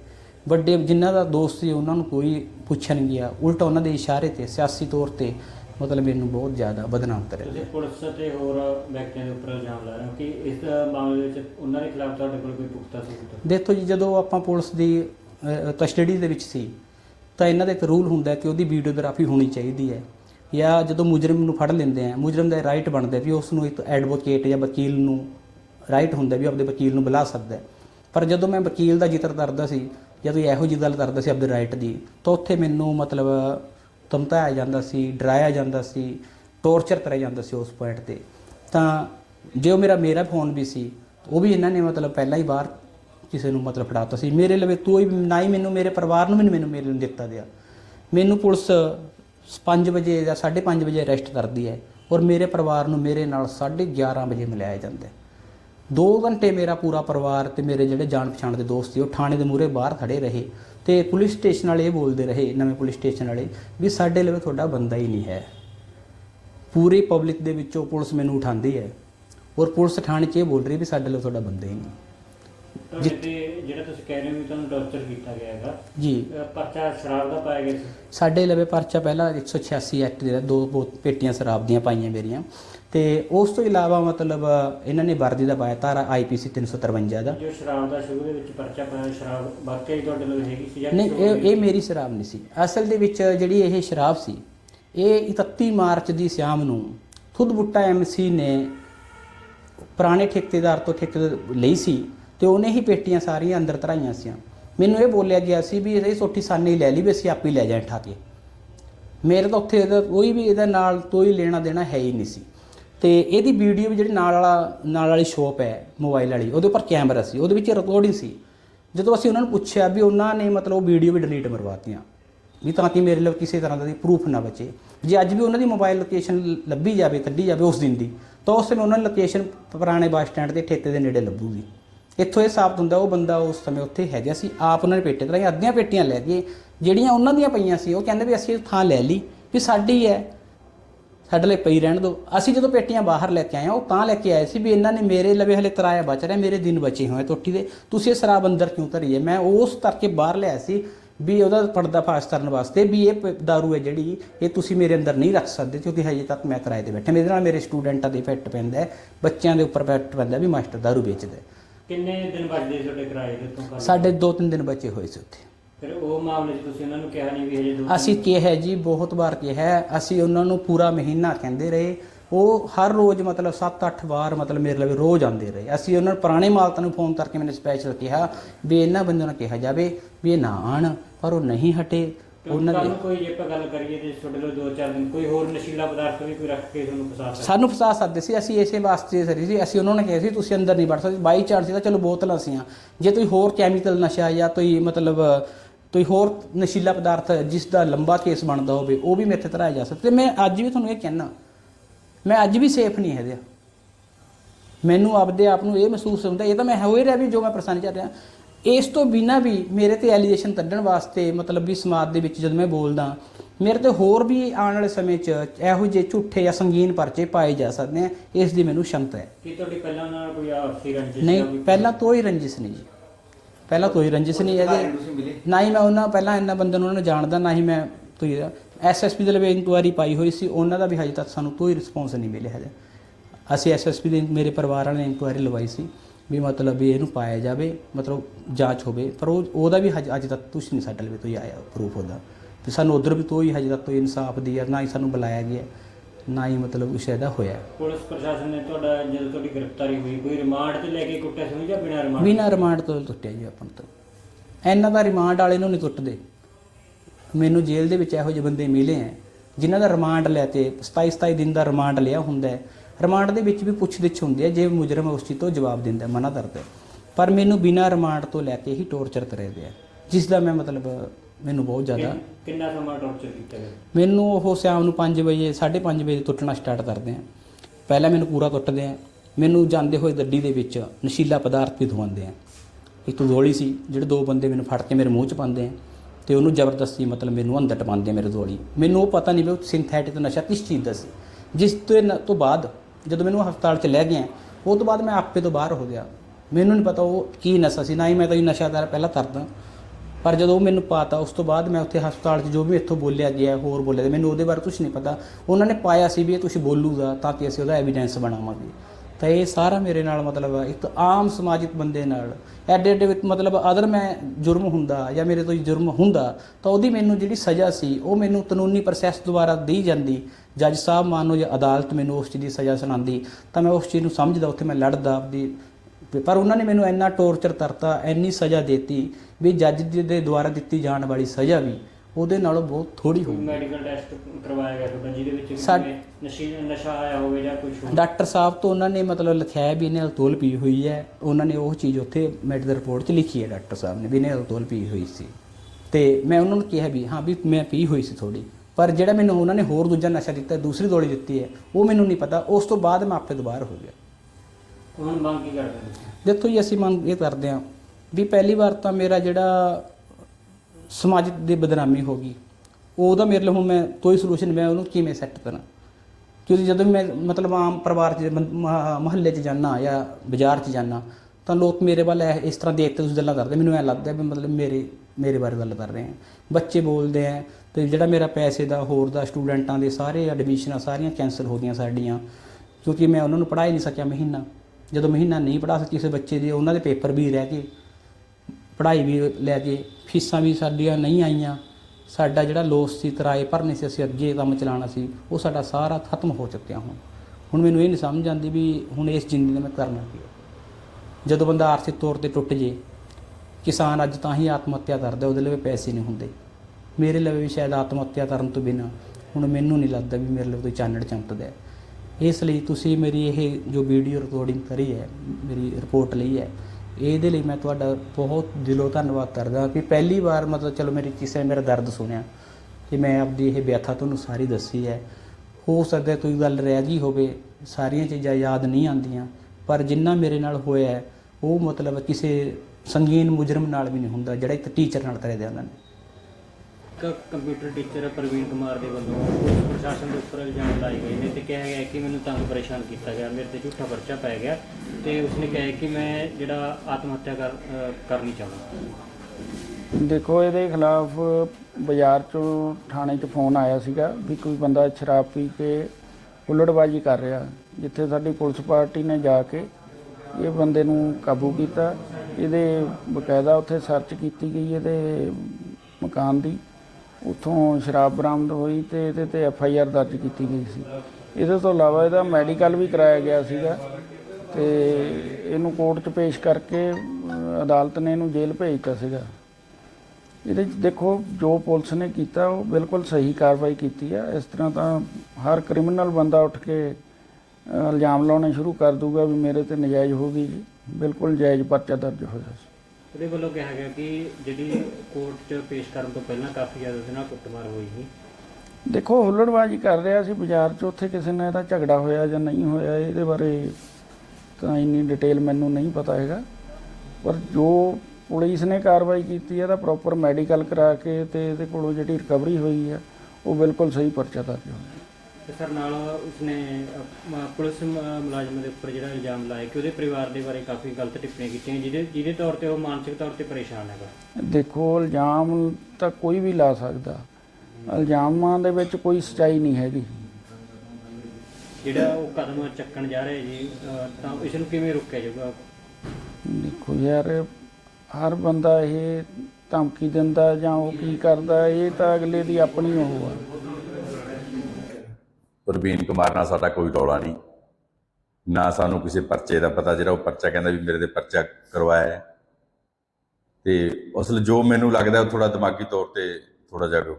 ਵੱਡੇ ਜਿਨ੍ਹਾਂ ਦਾ ਦੋਸਤ ਸੀ, ਉਹਨਾਂ ਨੂੰ ਕੋਈ ਪੁੱਛਣ ਗਿਆ। ਉਲਟਾ ਉਹਨਾਂ ਦੇ ਇਸ਼ਾਰੇ ਤੇ, ਸਿਆਸੀ ਤੌਰ ਤੇ ਮਤਲਬ ਮੈਨੂੰ ਬਹੁਤ ਜ਼ਿਆਦਾ ਬਦਨਾਮ ਕਰਿਆ ਤੁਸੀਂ ਗਿਆ ਪੁਲਿਸ ਤੇ ਹੋਰ ਵਿਅਕਤੀਆਂ ਦੇ ਉੱਪਰ ਇਲਜ਼ਾਮ ਲਾ ਰਹੇ ਹੋ ਕਿ ਇਸ ਮਾਮਲੇ ਵਿੱਚ ਉਹਨਾਂ ਦੇ ਖਿਲਾਫ ਤੁਹਾਡੇ ਕੋਲ ਕੋਈ ਪੁਖਤਾ ਸਬੂਤ ਦੇਖੋ ਜੀ ਜਦੋਂ ਆਪਾਂ ਪੁਲਿਸ ਦੀ ਕਸਟਡੀ ਦੇ ਵਿੱਚ ਸੀ ਤਾਂ ਇਹਨਾਂ ਦਾ ਇੱਕ ਰੂਲ ਹੁੰਦਾ ਕਿ ਉਹਦੀ ਵੀਡੀਓਗ੍ਰਾਫੀ ਹੋਣੀ ਚਾਹੀਦੀ ਹੈ। ਜਾਂ ਜਦੋਂ ਮੁਜਰਮ ਨੂੰ ਫੜ ਲੈਂਦੇ ਆ ਮੁਜਰਮ ਦਾ ਰਾਈਟ ਬਣਦਾ ਵੀ ਉਸ ਨੂੰ ਇੱਕ ਐਡਵੋਕੇਟ ਜਾਂ ਵਕੀਲ ਨੂੰ ਰਾਈਟ ਹੁੰਦਾ ਵੀ ਆਪਣੇ ਵਕੀਲ ਨੂੰ ਬੁਲਾ ਸਕਦਾ ਹੈ। ਪਰ ਜਦੋਂ ਮੈਂ ਵਕੀਲ ਦਾ ਜ਼ਿਕਰ ਕਰਦਾ ਸੀ ਜਾਂ ਕੋਈ ਇਹੋ ਜਿਹੀ ਗੱਲ ਕਰਦਾ ਸੀ ਆਪਣੇ ਰਾਈਟ ਦੀ ਤਾਂ ਉੱਥੇ ਮੈਨੂੰ ਮਤਲਬ ਧਮਕਾਇਆ ਜਾਂਦਾ ਸੀ, ਡਰਾਇਆ ਜਾਂਦਾ ਸੀ, ਟੌਰਚਰ ਕਰਿਆ ਜਾਂਦਾ ਸੀ ਉਸ ਪੁਆਇੰਟ ਤੇ। ਤਾਂ ਜੇ ਉਹ ਮੇਰਾ ਮੇਰਾ ਫੋਨ ਵੀ ਸੀ, ਉਹ ਵੀ ਇਹਨਾਂ ਨੇ ਮਤਲਬ ਪਹਿਲਾਂ ਹੀ ਬਾਹਰ ਕਿਸੇ ਨੂੰ ਮਤਲਬ ਫੜਾਤਾ ਸੀ। ਮੇਰੇ ਲਵੇ ਤੂੰ ਵੀ ਨਾ ਹੀ ਮੈਨੂੰ, ਮੇਰੇ ਪਰਿਵਾਰ ਨੂੰ ਵੀ ਨਹੀਂ ਮੈਨੂੰ ਮੇਰੇ ਨੂੰ ਦਿੱਤਾ ਗਿਆ ਮੈਨੂੰ ਪੁਲਿਸ 5 ਵਜੇ ਜਾਂ 5:30 ਵਜੇ ਅਰੈਸਟ ਕਰਦੀ ਹੈ ਔਰ ਮੇਰੇ ਪਰਿਵਾਰ ਨੂੰ ਮੇਰੇ ਨਾਲ 11:30 ਵਜੇ ਮਿਲਾਇਆ ਜਾਂਦਾ ਹੈ। 2 ਘੰਟੇ ਮੇਰਾ ਪੂਰਾ ਪਰਿਵਾਰ ਤੇ ਮੇਰੇ ਜਿਹੜੇ ਜਾਣ ਪਛਾਣ ਦੇ ਦੋਸਤ ਸੀ ਉਹ ਥਾਣੇ ਦੇ ਮੂਹਰੇ ਬਾਹਰ ਖੜੇ ਰਹੇ ਤੇ ਪੁਲਿਸ ਸਟੇਸ਼ਨ ਵਾਲੇ ਇਹ ਬੋਲਦੇ ਰਹੇ ਨਵੇਂ ਪੁਲਿਸ ਸਟੇਸ਼ਨ ਵਾਲੇ ਵੀ ਸਾਡੇ ਲਈ ਤੁਹਾਡਾ ਬੰਦਾ ਹੀ ਨਹੀਂ ਹੈ। ਪੂਰੀ ਪਬਲਿਕ ਦੇ ਵਿੱਚੋਂ ਪੁਲਿਸ ਮੈਨੂੰ ਉਠਾਉਂਦੀ ਹੈ ਔਰ ਪੁਲਿਸ ਥਾਣੇ 'ਚ ਇਹ ਬੋਲ ਰਹੀ ਵੀ ਸਾਡੇ ਲਈ ਤੁਹਾਡਾ ਬੰਦਾ ਹੀ ਨਹੀਂ। ਤੁਹਾਡੇ ਤੇ ਜਿਹੜਾ ਤੁਸੀਂ ਕਹਿ ਰਹੇ ਹੋ ਵੀ ਤੁਹਾਨੂੰ ਟੌਰਚਰ ਕੀਤਾ ਗਿਆ ਹੈਗਾ ਜੀ। ਪਰਚਾ ਸ਼ਰਾਬ ਦਾ ਪਾਇਆ ਗਿਆ ਸੀ? ਸਾਡੇ ਲਵੇ ਪਰਚਾ ਪਹਿਲਾਂ 186 ਐਕਟ ਦੇ ਦੋ ਪੇਟੀਆਂ ਸ਼ਰਾਬ ਦੀਆਂ ਪਾਈਆਂ ਮੇਰੀਆਂ। ਤੇ ਉਸ ਤੋਂ ਇਲਾਵਾ ਮਤਲਬ ਇਹਨਾਂ ਨੇ ਵਰਦੀ ਦਾ ਪਾਇਆ ਧਾਰਾ ਆਈਪੀਸੀ 353 ਦਾ। ਜੋ ਸ਼ਰਾਬ ਦਾ ਸ਼ੁਰੂ ਦੇ ਵਿੱਚ ਪਰਚਾ ਪਾਇਆ ਸ਼ਰਾਬ ਵਾਕਈ ਤੁਹਾਡੇ ਲਈ ਹੈਗੀ ਸੀ ਜਾਂ ਨਹੀਂ ਇਹ ਇਹ ਮੇਰੀ ਸ਼ਰਾਬ ਨਹੀਂ ਸੀ। ਅਸਲ ਦੇ ਵਿੱਚ ਜਿਹੜੀ ਇਹ ਸ਼ਰਾਬ ਸੀ ਇਹ 31 ਮਾਰਚ ਦੀ ਸ਼ਾਮ ਨੂੰ ਖੁਦ ਬੁੱਟਾ ਐਮਸੀ ਨੇ ਪੁਰਾਣੇ ਠੇਕੇਦਾਰ ਤੋਂ ਠੇਕੇ ਲਈ ਸੀ ਤੇ ਉਹਨੇ ਹੀ ਪੇਟੀਆਂ ਸਾਰੀਆਂ ਅੰਦਰ ਧਰਾਈਆਂ ਸੀ ਮੈਨੂੰ ਇਹ ਬੋਲਿਆ ਗਿਆ ਸੀ ਵੀ ਇਹ ਸੋਠੀ ਸਾਨੇ ਲੈ ਲਈ ਵੀ ਅਸੀਂ ਆਪੇ ਹੀ ਲੈ ਜਾਏ ਠਾ ਕੇ। ਮੇਰੇ ਤਾਂ ਉੱਥੇ ਇਹਦਾ ਕੋਈ ਵੀ ਇਹਦਾ ਨਾਲ ਕੋਈ ਲੈਣਾ ਦੇਣਾ ਹੈ ਹੀ ਨਹੀਂ ਸੀ। ਤੇ ਇਹਦੀ ਵੀਡੀਓ ਵੀ ਜਿਹੜੀ ਨਾਲ ਵਾਲਾ, ਨਾਲ ਵਾਲੀ ਸ਼ੋਪ ਹੈ ਮੋਬਾਈਲ ਵਾਲੀ, ਉਹਦੇ ਉੱਪਰ ਕੈਮਰਾ ਸੀ, ਉਹਦੇ ਵਿੱਚ ਰਿਕਾਰਡਿੰਗ ਸੀ। ਜਦੋਂ ਅਸੀਂ ਉਹਨਾਂ ਨੂੰ ਪੁੱਛਿਆ ਵੀ ਉਹਨਾਂ ਨੇ ਮਤਲਬ ਉਹ ਵੀਡੀਓ ਵੀ ਡਿਲੀਟ ਮਰਵਾਤੀਆਂ, ਵੀ ਤਾਂ ਕਿ ਮੇਰੇ ਲਈ ਕਿਸੇ ਤਰ੍ਹਾਂ ਦਾ ਪ੍ਰੂਫ ਨਾ ਬਚੇ। ਜੇ ਅੱਜ ਵੀ ਉਹਨਾਂ ਦੀ ਮੋਬਾਈਲ ਲੋਕੇਸ਼ਨ ਲੱਭੀ ਜਾਵੇ, ਕੱਢੀ ਜਾਵੇ ਉਸ ਦਿਨ ਦੀ, ਤਾਂ ਉਸ ਸਮੇਂ ਉਹਨਾਂ ਦੀ ਲੋਕੇਸ਼ਨ ਪੁਰਾਣੇ ਬੱਸ ਸਟੈਂਡ ਦੇ ਠੇਤੇ ਦੇ ਨੇੜੇ ਲੱਭੂਗੀ। ਇੱਥੋਂ ਇਹ ਸਾਬਤ ਹੁੰਦਾ, ਉਹ ਬੰਦਾ ਉਸ ਸਮੇਂ ਉੱਥੇ ਹੈਗਾ ਸੀ, ਆਪ ਉਹਨਾਂ ਨੇ ਪੇਟੇ ਤਰਾਈਆਂ ਅੱਧੀਆਂ ਪੇਟੀਆਂ ਲੈ ਗਏ, ਜਿਹੜੀਆਂ ਉਹਨਾਂ ਦੀਆਂ ਪਈਆਂ ਸੀ, ਉਹ ਕਹਿੰਦੇ ਵੀ ਅਸੀਂ ਥਾਂ ਲੈ ਲਈ, ਵੀ ਸਾਡੀ ਹੈ ਸਾਡੇ ਲਈ ਪਈ ਰਹਿਣ ਦਿਓ ਅਸੀਂ ਜਦੋਂ ਪੇਟੀਆਂ ਬਾਹਰ ਲੈ ਕੇ ਆਏ ਹਾਂ ਉਹ ਤਾਂ ਲੈ ਕੇ ਆਏ ਸੀ ਵੀ ਇਹਨਾਂ ਨੇ ਮੇਰੇ ਲਵੇ ਹਲੇ ਤਰਾਇਆ ਬਚ ਰਿਹਾ ਮੇਰੇ ਦਿਨ ਬਚੇ ਹੋਏ ਟੋਟੀ ਦੇ। ਤੁਸੀਂ ਇਹ ਸ਼ਰਾਬ ਅੰਦਰ ਕਿਉਂ ਧਰੀ ਹੈ ਮੈਂ ਉਸ ਕਰਕੇ ਬਾਹਰ ਲਿਆ ਸੀ ਵੀ ਉਹਦਾ ਪਰਦਾ ਫਾਸ਼ ਕਰਨ ਵਾਸਤੇ ਵੀ ਇਹ ਦਾਰੂ ਹੈ ਜਿਹੜੀ ਇਹ ਤੁਸੀਂ ਮੇਰੇ ਅੰਦਰ ਨਹੀਂ ਰੱਖ ਸਕਦੇ ਕਿਉਂਕਿ ਹਜੇ ਤੱਕ ਮੈਂ ਕਿਰਾਏ ਤੇ ਬੈਠਾ। ਮੇਰੇ ਨਾਲ ਮੇਰੇ ਸਟੂਡੈਂਟਾਂ ਦੇ ਇਫੈਕਟ ਪੈਂਦਾ ਹੈ ਬੱਚਿਆਂ ਦੇ ਉੱਪਰ ਇਫੈਕਟ ਪੈਂਦਾ ਵੀ ਮਾਸਟਰ ਦਾਰੂ ਵੇਚਦਾ। ਕਿੰਨੇ ਦਿਨ ਬਚਦੇ ਤੁਹਾਡੇ ਕਿਰਾਏ ਦੇ ਤੋਂ ਸਾਡੇ 2-3 ਦਿਨ ਬਚੇ ਹੋਏ ਸੀ ਉੱਥੇ। ਫਿਰ ਉਹ ਮਾਮਲੇ 'ਚ ਤੁਸੀਂ ਉਹਨਾਂ ਨੂੰ ਕਿਹਾ ਨਹੀਂ ਵੀ ਹਜੇ ਦੋ ਅਸੀਂ ਕਿਹਾ ਜੀ ਬਹੁਤ ਵਾਰ ਕਿਹਾ। ਅਸੀਂ ਉਹਨਾਂ ਨੂੰ ਪੂਰਾ ਮਹੀਨਾ ਕਹਿੰਦੇ ਰਹੇ। ਉਹ ਹਰ ਰੋਜ਼ ਮਤਲਬ 7-8 ਵਾਰ ਮਤਲਬ ਮੇਰੇ ਲਈ ਰੋਜ਼ ਆਉਂਦੇ ਰਹੇ। ਅਸੀਂ ਉਹਨਾਂ ਨੂੰ ਪੁਰਾਣੇ ਮਾਲਕਾਂ ਨੂੰ ਫੋਨ ਕਰਕੇ ਮੈंने ਸਪੈਸ਼ਲ ਕਿਹਾ ਵੀ ਇਹਨਾਂ ਬੰਦਿਆਂ ਨੂੰ ਕਿਹਾ ਜਾਵੇ ਵੀ ਇਹ ਨਾ ਆਣ ਪਰ ਉਹ ਨਹੀਂ ਹਟੇ। ਉਹਨਾਂ ਉਹਨਾਂ ਦੇ ਕੋਈ ਜੇ ਆਪਾਂ ਗੱਲ ਕਰੀਏ ਤੇ ਤੁਹਾਡੇ ਲਈ ਦੋ ਚਾਰ ਦਿਨ ਕੋਈ ਹੋਰ ਨਸ਼ੀਲਾ ਪਦਾਰਥ ਵੀ ਕੋਈ ਰੱਖ ਕੇ ਤੁਹਾਨੂੰ ਫਸਾ ਸਕਦਾ? ਸਾਨੂੰ ਫਸਾ ਸਕਦੇ ਸੀ। ਅਸੀਂ ਇਸੇ ਵਾਸਤੇ ਸਰੀ ਸੀ। ਅਸੀਂ ਉਹਨਾਂ ਨੇ ਕਿਹਾ ਸੀ ਤੁਸੀਂ ਅੰਦਰ ਨਹੀਂ ਵੜ ਸਕਦੇ। ਬਾਈ ਚਾਂਸ ਸੀ ਤਾਂ ਚਲੋ ਬੋਤਲਾਂ ਸੀਆਂ। ਜੇ ਕੋਈ ਹੋਰ ਕੈਮੀਕਲ ਨਸ਼ਾ ਜਾਂ ਕੋਈ ਮਤਲਬ ਕੋਈ ਹੋਰ ਨਸ਼ੀਲਾ ਪਦਾਰਥ ਜਿਸ ਦਾ ਲੰਬਾ ਕੇਸ ਬਣਦਾ ਹੋਵੇ ਉਹ ਵੀ ਤੇ ਧਰਾਇਆ ਜਾ ਸਕਦਾ। ਤੇ ਮੈਂ ਅੱਜ ਵੀ ਤੁਹਾਨੂੰ ਇਹ ਕਹਿਣਾ ਮੈਂ ਅੱਜ ਵੀ ਸੇਫ ਨਹੀਂ ਹੈਗਾ। ਮੈਨੂੰ ਆਪਦੇ ਆਪ ਨੂੰ ਇਹ ਮਹਿਸੂਸ ਹੁੰਦਾ ਇਹ ਤਾਂ ਮੈਂ ਹੋ ਹੀ ਰਿਹਾ ਵੀ ਜੋ ਮੈਂ ਪਰੇਸ਼ਾਨੀ ਚੱਲ ਰਿਹਾ। ਇਸ ਤੋਂ ਬਿਨਾ ਵੀ ਮੇਰੇ ਤੇ ਐਲੀਗੇਸ਼ਨ ਕੱਢਣ ਵਾਸਤੇ ਮਤਲਬ ਵੀ ਸਮਾਜ ਦੇ ਵਿੱਚ ਜਦੋਂ ਮੈਂ ਬੋਲਦਾ ਮੇਰੇ ਤੇ ਹੋਰ ਵੀ ਆਉਣ ਵਾਲੇ ਸਮੇਂ 'ਚ ਇਹੋ ਜਿਹੇ ਝੂਠੇ ਜਾਂ ਸੰਗੀਨ ਪਰਚੇ ਪਾਏ ਜਾ ਸਕਦੇ ਆ ਇਸ ਦੀ ਮੈਨੂੰ ਸ਼ੰਕਾ ਹੈ। ਕੀ ਤੁਹਾਡੀ ਪਹਿਲਾਂ ਨਾਲ ਕੋਈ ਆਪਸੀ ਰੰਜਿਸ਼ ਨਹੀਂ ਪਹਿਲਾਂ ਤੋਂ ਹੀ ਰੰਜਿਸ਼ ਨਹੀਂ ਜੀ। ਪਹਿਲਾਂ ਤੋਂ ਹੀ ਰੰਜਿਸ਼ ਨਹੀਂ ਮਿਲੇ? ਨਾ ਹੀ ਮੈਂ ਉਹਨਾਂ ਪਹਿਲਾਂ ਇਹਨਾਂ ਬੰਦੇ ਨੂੰ ਉਹਨਾਂ ਨੂੰ ਜਾਣਦਾ ਨਾ ਹੀ ਮੈਂ ਤੁਸੀਂ ਐਸਐਸਪੀ ਦੇ ਲਈ ਇਨਕੁਆਇਰੀ ਪਾਈ ਹੋਈ ਸੀ। ਉਹਨਾਂ ਦਾ ਵੀ ਹਜੇ ਤੱਕ ਸਾਨੂੰ ਕੋਈ ਰਿਸਪੌਂਸ ਨਹੀਂ ਮਿਲਿਆ ਹਜੇ। ਅਸੀਂ ਐਸਐਸਪੀ ਦੇ ਮੇਰੇ ਪਰਿਵਾਰ ਵਾਲਿਆਂ ਨੇ ਇਨਕੁਆਇਰੀ ਲਵਾਈ ਸੀ ਵੀ ਮਤਲਬ ਵੀ ਇਹਨੂੰ ਪਾਇਆ ਜਾਵੇ ਮਤਲਬ ਜਾਂਚ ਹੋਵੇ। ਪਰ ਉਹ ਉਹਦਾ ਵੀ ਹਜੇ ਅੱਜ ਤੱਕ ਕੁਛ ਨਹੀਂ ਸਾਡੇ ਲਈ ਕੋਈ ਆਇਆ ਪ੍ਰੂਫ ਉਹਦਾ। ਤੇ ਸਾਨੂੰ ਉਧਰ ਵੀ ਕੋਈ ਹਜੇ ਤੱਕ ਕੋਈ ਇਨਸਾਫ ਦੀ ਹੈ ਨਾ ਹੀ ਸਾਨੂੰ ਬੁਲਾਇਆ ਗਿਆ। ਨਾ ਹੀ ਮਤਲਬ ਕੁਛ ਇਹਦਾ ਹੋਇਆ। ਪੁਲਿਸ ਪ੍ਰਸ਼ਾਸਨ ਨੇ ਤੁਹਾਡਾ ਜਦੋਂ ਤੁਹਾਡੀ ਗ੍ਰਿਫਤਾਰੀ ਹੋਈ ਕੋਈ ਰਿਮਾਂਡ ਤੇ ਲੈ ਕੇ ਕੁੱਟਿਆ ਸੀ ਜਾਂ ਬਿਨਾਂ ਰਿਮਾਂਡ ਬਿਨਾਂ ਰਿਮਾਂਡ ਤੋਂ ਟੁੱਟਿਆ ਜੀ ਆਪਾਂ ਤਾਂ। ਇਹਨਾਂ ਦਾ ਰਿਮਾਂਡ ਵਾਲੇ ਨੂੰ ਨਹੀਂ ਟੁੱਟਦੇ ਮੈਨੂੰ ਜੇਲ੍ਹ ਦੇ ਵਿੱਚ ਇਹੋ ਜਿਹੇ ਬੰਦੇ ਮਿਲੇ ਆ ਜਿਨ੍ਹਾਂ ਦਾ ਰਿਮਾਂਡ ਲੈ ਤੇ 27 27 ਦਿਨ ਦਾ ਰਿਮਾਂਡ ਲਿਆ ਹੁੰਦਾ ਹੈ। ਰਿਮਾਂਡ ਦੇ ਵਿੱਚ ਵੀ ਪੁੱਛਗਿੱਛ ਹੁੰਦੀ ਹੈ ਜੇ ਮੁਜਰਮ ਉਸ ਚੀਜ਼ ਤੋਂ ਜਵਾਬ ਦਿੰਦਾ ਮਨਾ ਕਰਦਾ। ਪਰ ਮੈਨੂੰ ਬਿਨਾਂ ਰਿਮਾਂਡ ਤੋਂ ਲੈ ਕੇ ਹੀ ਟੌਰਚਰ ਕਰਿਆ ਗਿਆ ਜਿਸ ਦਾ ਮੈਂ ਮਤਲਬ ਮੈਨੂੰ ਬਹੁਤ ਜ਼ਿਆਦਾ। ਕਿੰਨਾ ਸਮਾਂ ਟੌਰਚਰ ਕੀਤਾ ਗਿਆ ਮੈਨੂੰ ਉਹ ਸ਼ਾਮ ਨੂੰ 5 ਵਜੇ 5:30 ਵਜੇ ਟੁੱਟਣਾ ਸਟਾਰਟ ਕਰਦੇ ਆ। ਪਹਿਲਾਂ ਮੈਨੂੰ ਪੂਰਾ ਕੁੱਟਦੇ ਆ। ਮੈਨੂੰ ਜਾਂਦੇ ਹੋਏ ਗੱਡੀ ਦੇ ਵਿੱਚ ਨਸ਼ੀਲਾ ਪਦਾਰਥ ਵੀ ਦਵਾਉਂਦੇ ਆ। ਇੱਕ ਗੋਲੀ ਸੀ ਜਿਹੜੇ ਦੋ ਬੰਦੇ ਮੈਨੂੰ ਫੜ ਕੇ ਮੇਰੇ ਮੂੰਹ 'ਚ ਪਾਉਂਦੇ ਆ ਤੇ ਉਹਨੂੰ ਜ਼ਬਰਦਸਤੀ ਮਤਲਬ ਮੈਨੂੰ ਅੰਦਰ ਟਪਾਉਂਦੇ ਆ ਮੇਰੇ ਗੋਲੀ। ਮੈਨੂੰ ਉਹ ਪਤਾ ਨਹੀਂ ਵੀ ਉਹ ਸਿੰਥੈਟਿਕ ਨਸ਼ਾ ਕਿਸ ਚੀਜ਼ ਦਾ ਸੀ। ਜਿਸ ਤੋਂ ਤੋਂ ਬਾਅਦ ਜਦੋਂ ਮੈਨੂੰ ਹਸਪਤਾਲ 'ਚ ਲੈ ਗਏ ਉਹ ਤੋਂ ਬਾਅਦ ਮੈਂ ਆਪੇ ਤੋਂ ਬਾਹਰ ਹੋ ਗਿਆ। ਮੈਨੂੰ ਨਹੀਂ ਪਤਾ ਉਹ ਕੀ ਨਸ਼ਾ ਸੀ ਨਾ ਹੀ ਮੈਂ ਤਾਂ ਇਹ ਨਸ਼ਾ ਕਰ ਪਹਿਲਾਂ ਕਰਦਾ ਪਰ ਜਦੋਂ ਉਹ ਮੈਨੂੰ ਪਤਾ ਉਸ ਤੋਂ ਬਾਅਦ ਮੈਂ ਉੱਥੇ ਹਸਪਤਾਲ 'ਚ ਜੋ ਵੀ ਇੱਥੋਂ ਬੋਲਿਆ ਗਿਆ ਹੋਰ ਬੋਲਿਆ ਗਿਆ, ਮੈਨੂੰ ਉਹਦੇ ਬਾਰੇ ਕੁਝ ਨਹੀਂ ਪਤਾ। ਉਹਨਾਂ ਨੇ ਪਾਇਆ ਸੀ ਵੀ ਇਹ ਕੁਝ ਬੋਲੂਗਾ ਤਾਂ ਕਿ ਅਸੀਂ ਉਹਦਾ ਐਵੀਡੈਂਸ ਬਣਾਵਾਂਗੇ। ਤਾਂ ਇਹ ਸਾਰਾ ਮੇਰੇ ਨਾਲ ਮਤਲਬ ਇੱਕ ਆਮ ਸਮਾਜਿਕ ਬੰਦੇ ਨਾਲ ਐਡੇ ਐਡੇ ਵਿੱਚ ਮਤਲਬ ਅਦਰ ਮੈਂ ਜੁਰਮ ਹੁੰਦਾ ਜਾਂ ਮੇਰੇ ਤੋਂ ਜੁਰਮ ਹੁੰਦਾ ਤਾਂ ਉਹਦੀ ਮੈਨੂੰ ਜਿਹੜੀ ਸਜ਼ਾ ਸੀ ਉਹ ਮੈਨੂੰ ਕਾਨੂੰਨੀ ਪ੍ਰੋਸੈਸ ਦੁਆਰਾ ਦੀ ਜਾਂਦੀ। ਜੱਜ ਸਾਹਿਬ ਮਾਨੋ ਜਾਂ ਅਦਾਲਤ ਮੈਨੂੰ ਉਸ ਚੀਜ਼ ਦੀ ਸਜ਼ਾ ਸੁਣਾਉਂਦੀ ਤਾਂ ਮੈਂ ਉਸ ਚੀਜ਼ ਨੂੰ ਸਮਝਦਾ ਉੱਥੇ ਮੈਂ ਲੜਦਾ ਆਪਦੀ ਪਰ ਉਹਨਾਂ ਨੇ ਮੈਨੂੰ ਇੰਨਾ ਟੌਰਚਰ ਕਰਤਾ ਇੰਨੀ ਸਜ਼ਾ ਦਿੱਤੀ ਵੀ ਜੱਜ ਜੀ ਦੇ ਦੁਆਰਾ ਦਿੱਤੀ ਜਾਣ ਵਾਲੀ ਸਜ਼ਾ ਵੀ ਉਹਦੇ ਨਾਲੋਂ ਬਹੁਤ ਥੋੜੀ ਹੋਊਗੀ। ਮੈਡੀਕਲ ਟੈਸਟ ਕਰਵਾਇਆ ਗਿਆ ਤੁਹਾਡਾ ਜਿਹਦੇ ਵਿੱਚ ਸਾ- ਕਿਵੇਂ ਨਸ਼ੇ ਨਸ਼ਾ ਆਇਆ ਹੋਵੇ ਜਾਂ ਕੁਝ ਡਾਕਟਰ ਸਾਹਿਬ ਤੋਂ ਉਹਨਾਂ ਨੇ ਮਤਲਬ ਲਿਖਿਆ ਵੀ ਇਹਨੇ ਅਲਤੋਲ ਪੀ ਹੋਈ ਹੈ। ਉਹਨਾਂ ਨੇ ਉਹ ਚੀਜ਼ ਉੱਥੇ ਮੈਡੀਕਲ ਰਿਪੋਰਟ 'ਚ ਲਿਖੀ ਹੈ ਡਾਕਟਰ ਸਾਹਿਬ ਨੇ ਵੀ ਇਹਨੇ ਅਲਤੋਲ ਪੀ ਹੋਈ ਸੀ। ਤੇ ਮੈਂ ਉਹਨਾਂ ਨੂੰ ਕਿਹਾ ਵੀ ਹਾਂ ਵੀ ਮੈਂ ਪੀ ਹੋਈ ਸੀ ਥੋੜੀ ਪਰ ਜਿਹੜਾ ਮੈਨੂੰ ਉਹਨਾਂ ਨੇ ਹੋਰ ਦੂਜਾ ਨਸ਼ਾ ਦਿੱਤਾ ਦੂਸਰੀ ਗੋਲੀ ਦਿੱਤੀ ਹੈ ਉਹ ਮੈਨੂੰ ਨਹੀਂ ਪਤਾ। ਉਸ ਤੋਂ ਬਾਅਦ ਮੈਂ ਆਪੇ ਦੁਬਾਰਾ ਹੋ ਗਿਆ। ਹੁਣ ਮੰਗ ਕੀ ਕਰਦੇ ਹੋ ਦੇਖੋ ਜੀ, ਅਸੀਂ ਮੰਗ ਇਹ ਕਰਦੇ ਹਾਂ ਵੀ ਪਹਿਲੀ ਵਾਰ ਤਾਂ ਮੇਰਾ ਜਿਹੜਾ ਸਮਾਜਿਕ ਦੀ ਬਦਨਾਮੀ ਹੋ ਗਈ, ਉਹਦਾ ਮੇਰੇ ਲਈ ਹੁਣ ਮੈਂ ਕੋਈ ਸੋਲੂਸ਼ਨ ਮੈਂ ਉਹਨੂੰ ਕਿਵੇਂ ਸੈੱਟ ਕਰਾਂ? ਕਿਉਂਕਿ ਜਦੋਂ ਮੈਂ ਮਤਲਬ ਆਮ ਪਰਿਵਾਰ 'ਚ ਮਹੱਲੇ 'ਚ ਜਾਣਾ ਜਾਂ ਬਾਜ਼ਾਰ 'ਚ ਜਾਣਾ ਤਾਂ ਲੋਕ ਮੇਰੇ ਵੱਲ ਇਹ- ਇਸ ਤਰ੍ਹਾਂ ਦੇਖ ਕੇ ਉਸ ਗੱਲਾਂ ਕਰਦੇ ਮੈਨੂੰ ਐ ਲੱਗਦਾ ਵੀ ਮਤਲਬ ਮੇਰੇ ਮੇਰੇ ਬਾਰੇ ਗੱਲ ਕਰ ਰਹੇ ਆ। ਬੱਚੇ ਬੋਲਦੇ ਆ ਤੇ ਜਿਹੜਾ ਮੇਰਾ ਪੈਸੇ ਦਾ, ਹੋਰ ਦਾ ਸਟੂਡੈਂਟਾਂ ਦੇ ਸਾਰੇ ਐਡਮਿਸ਼ਨਾਂ ਸਾਰੀਆਂ ਕੈਂਸਲ ਹੋ ਗਈਆਂ ਸਾਡੀਆਂ। ਕਿਉਂਕਿ ਮੈਂ ਉਹਨਾਂ ਨੂੰ ਪੜ੍ਹਾ ਹੀ ਨਹੀਂ ਸਕਿਆ ਮਹੀਨਾ। ਜਦੋਂ ਮਹੀਨਾ ਨਹੀਂ ਪੜ੍ਹਾ ਸਕੀ ਕਿਸੇ ਬੱਚੇ ਦੇ, ਉਹਨਾਂ ਦੇ ਪੇਪਰ ਵੀ ਰਹਿ ਗਏ, ਪੜ੍ਹਾਈ ਵੀ ਲੈ ਕੇ ਫੀਸਾਂ ਵੀ ਸਾਡੀਆਂ ਨਹੀਂ ਆਈਆਂ। ਸਾਡਾ ਜਿਹੜਾ ਲੋਸ ਸੀ, ਕਿਰਾਏ ਭਰਨੇ ਸੀ, ਅਸੀਂ ਅੱਗੇ ਕੰਮ ਚਲਾਉਣਾ ਸੀ, ਉਹ ਸਾਡਾ ਸਾਰਾ ਖਤਮ ਹੋ ਚੁੱਕਿਆ ਹੁਣ। ਹੁਣ ਮੈਨੂੰ ਇਹ ਨਹੀਂ ਸਮਝ ਆਉਂਦੀ ਵੀ ਹੁਣ ਇਸ ਜ਼ਿੰਦਗੀ ਦਾ ਮੈਂ ਕਰਨਾ ਕੀ ਹੈ। ਜਦੋਂ ਬੰਦਾ ਆਰਥਿਕ ਤੌਰ ਤੇ ਟੁੱਟ ਜੇ, ਕਿਸਾਨ ਅੱਜ ਤਾਂ ਹੀ ਆਤਮ ਹੱਤਿਆ ਕਰਦਾ, ਉਹਦੇ ਲਈ ਪੈਸੇ ਨਹੀਂ ਹੁੰਦੇ। ਮੇਰੇ ਲਈ ਵੀ ਸ਼ਾਇਦ ਆਤਮ ਹੱਤਿਆ ਕਰਨ ਤੋਂ ਬਿਨਾ ਹੁਣ ਮੈਨੂੰ ਨਹੀਂ ਲੱਗਦਾ ਵੀ ਮੇਰੇ ਲਈ ਕੋਈ ਚਾਨਣ ਚਮਕਦਾ ਹੈ। ਇਸ ਲਈ ਤੁਸੀਂ ਮੇਰੀ ਇਹ ਜੋ ਵੀਡੀਓ ਰਿਕਾਰਡਿੰਗ ਕਰੀ ਹੈ, ਮੇਰੀ ਰਿਪੋਰਟ ਲਈ ਹੈ, ਇਹਦੇ ਲਈ ਮੈਂ ਤੁਹਾਡਾ ਬਹੁਤ ਦਿਲੋਂ ਧੰਨਵਾਦ ਕਰਦਾ ਕਿ ਪਹਿਲੀ ਵਾਰ ਮਤਲਬ ਚਲੋ ਮੇਰੀ ਕਿਸੇ ਨੇ ਮੇਰਾ ਦਰਦ ਸੁਣਿਆ, ਕਿ ਮੈਂ ਆਪਦੀ ਇਹ ਵਿਆਥਾ ਤੁਹਾਨੂੰ ਸਾਰੀ ਦੱਸੀ ਹੈ। ਹੋ ਸਕਦਾ ਕੋਈ ਗੱਲ ਰਹਿ ਗਈ ਹੋਵੇ, ਸਾਰੀਆਂ ਚੀਜ਼ਾਂ ਯਾਦ ਨਹੀਂ ਆਉਂਦੀਆਂ, ਪਰ ਜਿੰਨਾ ਮੇਰੇ ਨਾਲ ਹੋਇਆ ਉਹ ਮਤਲਬ ਕਿਸੇ ਸੰਗੀਨ ਮੁਜਰਮ ਨਾਲ ਵੀ ਨਹੀਂ ਹੁੰਦਾ, ਜਿਹੜਾ ਇੱਕ ਟੀਚਰ ਨਾਲ ਕਰਿਆ ਜਾਂਦਾ। ਨੇ ਕ- ਕੰਪਿਊਟਰ ਟੀਚਰ ਪ੍ਰਵੀਨ ਕੁਮਾਰ ਦੇ ਵੱਲੋਂ ਪੁਲਿਸ ਪ੍ਰਸ਼ਾਸਨ ਦੇ ਉੱਪਰ ਇਲਜ਼ਾਮ ਲਾਏ ਗਏ ਨੇ ਤੇ ਕਿਹਾ ਗਿਆ ਕਿ ਮੈਨੂੰ ਤੰਗ ਪਰੇਸ਼ਾਨ ਕੀਤਾ ਗਿਆ ਮੇਰੇ ਤੇ ਝੂਠਾ ਪਰਚਾ ਪਾਇਆ ਗਿਆ ਤੇ ਉਸਨੇ ਕਿਹਾ ਕਿ ਮੈਂ ਜਿਹੜਾ ਆਤਮ ਹੱਤਿਆ ਕਰ ਅ, ਕਰਨੀ ਚਾਹੁੰਦਾ। ਦੇਖੋ ਇਹਦੇ ਖਿਲਾਫ ਬਾਜ਼ਾਰ ਚੋਂ ਥਾਣੇ 'ਚ ਫੋਨ ਆਇਆ ਸੀਗਾ ਵੀ ਕੋਈ ਬੰਦਾ ਸ਼ਰਾਬ ਪੀ ਕੇ ਹੁੱਲੜਬਾਜੀ ਕਰ ਰਿਹਾ ਜਿੱਥੇ ਸਾਡੀ ਪੁਲਿਸ ਪਾਰਟੀ ਨੇ ਜਾ ਕੇ ਇਹ ਬੰਦੇ ਨੂੰ ਕਾਬੂ ਕੀਤਾ। ਇਹਦੇ ਬਕਾਇਦਾ ਉੱਥੇ ਸਰਚ ਕੀਤੀ ਗਈ ਇਹਦੇ ਮਕਾਨ ਦੀ। ਉੱਥੋਂ ਸ਼ਰਾਬ ਬਰਾਮਦ ਹੋਈ ਤੇ ਇਹਦੇ ਤੇ ਐਫ ਆਈ ਆਰ ਦਰਜ ਕੀਤੀ ਗਈ ਸੀ। ਇਹਦੇ ਤੋਂ ਇਲਾਵਾ ਇਹਦਾ ਮੈਡੀਕਲ ਵੀ ਕਰਾਇਆ ਗਿਆ ਸੀਗਾ ਤੇ ਇਹਨੂੰ ਕੋਰਟ 'ਚ ਪੇਸ਼ ਕਰਕੇ ਅਦਾਲਤ ਨੇ ਇਹਨੂੰ ਜੇਲ੍ਹ ਭੇਜਤਾ ਸੀਗਾ। ਇਹਦੇ 'ਚ ਦੇਖੋ, ਜੋ ਪੁਲਿਸ ਨੇ ਕੀਤਾ, ਉਹ ਬਿਲਕੁਲ ਸਹੀ ਕਾਰਵਾਈ ਕੀਤੀ ਆ। ਇਸ ਤਰ੍ਹਾਂ ਤਾਂ ਹਰ ਕ੍ਰਿਮੀਨਲ ਬੰਦਾ ਉੱਠ ਕੇ ਇਲਜ਼ਾਮ ਲਾਉਣੇ ਸ਼ੁਰੂ ਕਰ ਦੂਗਾ ਵੀ ਮੇਰੇ ਤੇ ਨਜਾਇਜ਼ ਹੋ ਗਈ ਜੀ। ਬਿਲਕੁਲ ਜਾਇਜ਼ ਪਰਚਾ ਦਰਜ ਹੋਇਆ ਸੀ। ਉਹਦੇ ਵੱਲੋਂ ਕਿਹਾ ਗਿਆ ਕਿ ਜਿਹੜੀ ਕੋਰਟ 'ਚ ਪੇਸ਼ ਕਰਨ ਤੋਂ ਪਹਿਲਾਂ ਕਾਫੀ ਜ਼ਿਆਦਾ ਉਹਦੇ ਨਾਲ ਕੁੱਟਮਾਰ ਹੋਈ ਸੀ। ਦੇਖੋ, ਹੁੱਲੜਬਾਜੀ ਕਰ ਰਿਹਾ ਸੀ ਬਾਜ਼ਾਰ 'ਚ, ਉੱਥੇ ਕਿਸੇ ਨਾਲ ਇਹਦਾ ਝਗੜਾ ਹੋਇਆ ਜਾਂ ਨਹੀਂ ਹੋਇਆ, ਇਹਦੇ ਬਾਰੇ ਤਾਂ ਇੰਨੀ ਡਿਟੇਲ ਮੈਨੂੰ ਨਹੀਂ ਪਤਾ ਹੈਗਾ। ਪਰ ਜੋ ਪੁਲਿਸ ਨੇ ਕਾਰਵਾਈ ਕੀਤੀ ਹੈ ਤਾਂ ਪ੍ਰੋਪਰ ਮੈਡੀਕਲ ਕਰਾ ਕੇ ਤੇ ਇਹਦੇ ਕੋਲੋਂ ਜਿਹੜੀ ਰਿਕਵਰੀ ਹੋਈ ਹੈ, ਉਹ ਬਿਲਕੁਲ ਸਹੀ ਪਰਚਾ ਦਰਜ ਹੋਇਆ ਤੇ ਸਰ ਨਾਲ ਉਸਨੇ ਪੁਲਿਸ ਮ- ਮੁਲਾਜ਼ਮ ਦੇ ਉੱਪਰ ਜਿਹੜਾ ਇਲਜ਼ਾਮ ਲਾਇਆ ਕਿ ਉਹਦੇ ਪਰਿਵਾਰ ਦੇ ਬਾਰੇ ਕਾਫੀ ਗਲਤ ਟਿੱਪਣੀਆਂ ਕੀਤੀਆਂ ਜਿਹਦੇ ਜਿਹਦੇ ਤੌਰ ਤੇ ਉਹ ਮਾਨਸਿਕ ਤੌਰ ਤੇ ਪਰੇਸ਼ਾਨ ਹੈਗਾ। ਦੇਖੋ ਇਲਜ਼ਾਮ ਤਾਂ ਕੋਈ ਵੀ ਲਾ ਸਕਦਾ। ਇਲਜ਼ਾਮਾਂ ਦੇ ਵਿੱਚ ਕੋਈ ਸਚਾਈ ਨਹੀਂ ਹੈਗੀ। ਜਿਹੜਾ ਉਹ ਕਦਮ ਚੱਕਣ ਜਾ ਰਿਹਾ ਜੀ ਤਾਂ ਇਸ ਨੂੰ ਕਿਵੇਂ ਰੋਕਿਆ ਜਾਊਗਾ? ਦੇਖੋ ਯਾਰ ਹਰ ਬੰਦਾ ਇਹ ਧਮਕੀ ਦਿੰਦਾ ਜਾਂ ਉਹ ਕੀ ਕਰਦਾ ਇਹ ਤਾਂ ਅਗਲੇ ਦੀ ਆਪਣੀ ਉਹ ਆ। ਪ੍ਰਵੀਨ ਕੁਮਾਰ ਨਾਲ ਸਾਡਾ ਕੋਈ ਰੌਲਾ ਨਹੀਂ। ਨਾ ਸਾਨੂੰ ਕਿਸੇ ਪਰਚੇ ਦਾ ਪਤਾ, ਜਿਹੜਾ ਉਹ ਪਰਚਾ ਕਹਿੰਦਾ ਵੀ ਮੇਰੇ ਤੇ ਪਰਚਾ ਕਰਵਾਇਆ ਤੇ ਅਸਲ ਜੋ ਮੈਨੂੰ ਲੱਗਦਾ ਉਹ ਥੋੜਾ ਦਿਮਾਗੀ ਤੌਰ ਤੇ ਥੋੜਾ ਜਿਹਾ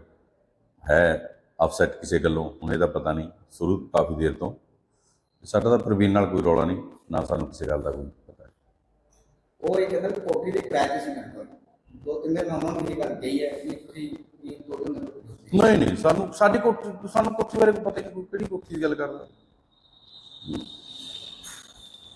ਹੈ ਅਪਸੈਟ ਕਿਸੇ ਗੱਲੋਂ, ਹੁਣ ਇਹਦਾ ਪਤਾ ਨਹੀਂ। ਸ਼ੁਰੂ ਕਾਫੀ ਦੇਰ ਤੋਂ। ਸਾਡਾ ਤਾਂ ਪ੍ਰਵੀਨ ਨਾਲ ਕੋਈ ਰੌਲਾ ਨਹੀਂ, ਨਾ ਸਾਨੂੰ ਕਿਸੇ ਗੱਲ ਦਾ ਕੋਈ ਪਤਾ ਹੈ। ਉਹ ਇਹ ਕਹਿੰਦਾ ਕੋਠੀ ਦੇ ਕਿਰਾਏ ਤੇ ਸੀ ਮੈਂ ਦੋ ਤਿੰਨ ਮਾਮਾ ਨੂੰ ਗੱਲ ਕਹੀ ਹੈ ਕਿ ਤੁਸੀਂ ਵੀ ਦੋ ਤਿੰਨ ਨਹੀਂ ਨਹੀਂ, ਸਾਨੂੰ, ਸਾਡੀ ਕੋਠੀ, ਸਾਨੂੰ ਕੋਠੀ ਬਾਰੇ ਕੋਈ ਪਤਾ ਨਹੀਂ, ਕੋਈ ਕਿਹੜੀ ਕੋਠੀ ਦੀ ਗੱਲ ਕਰਦਾ।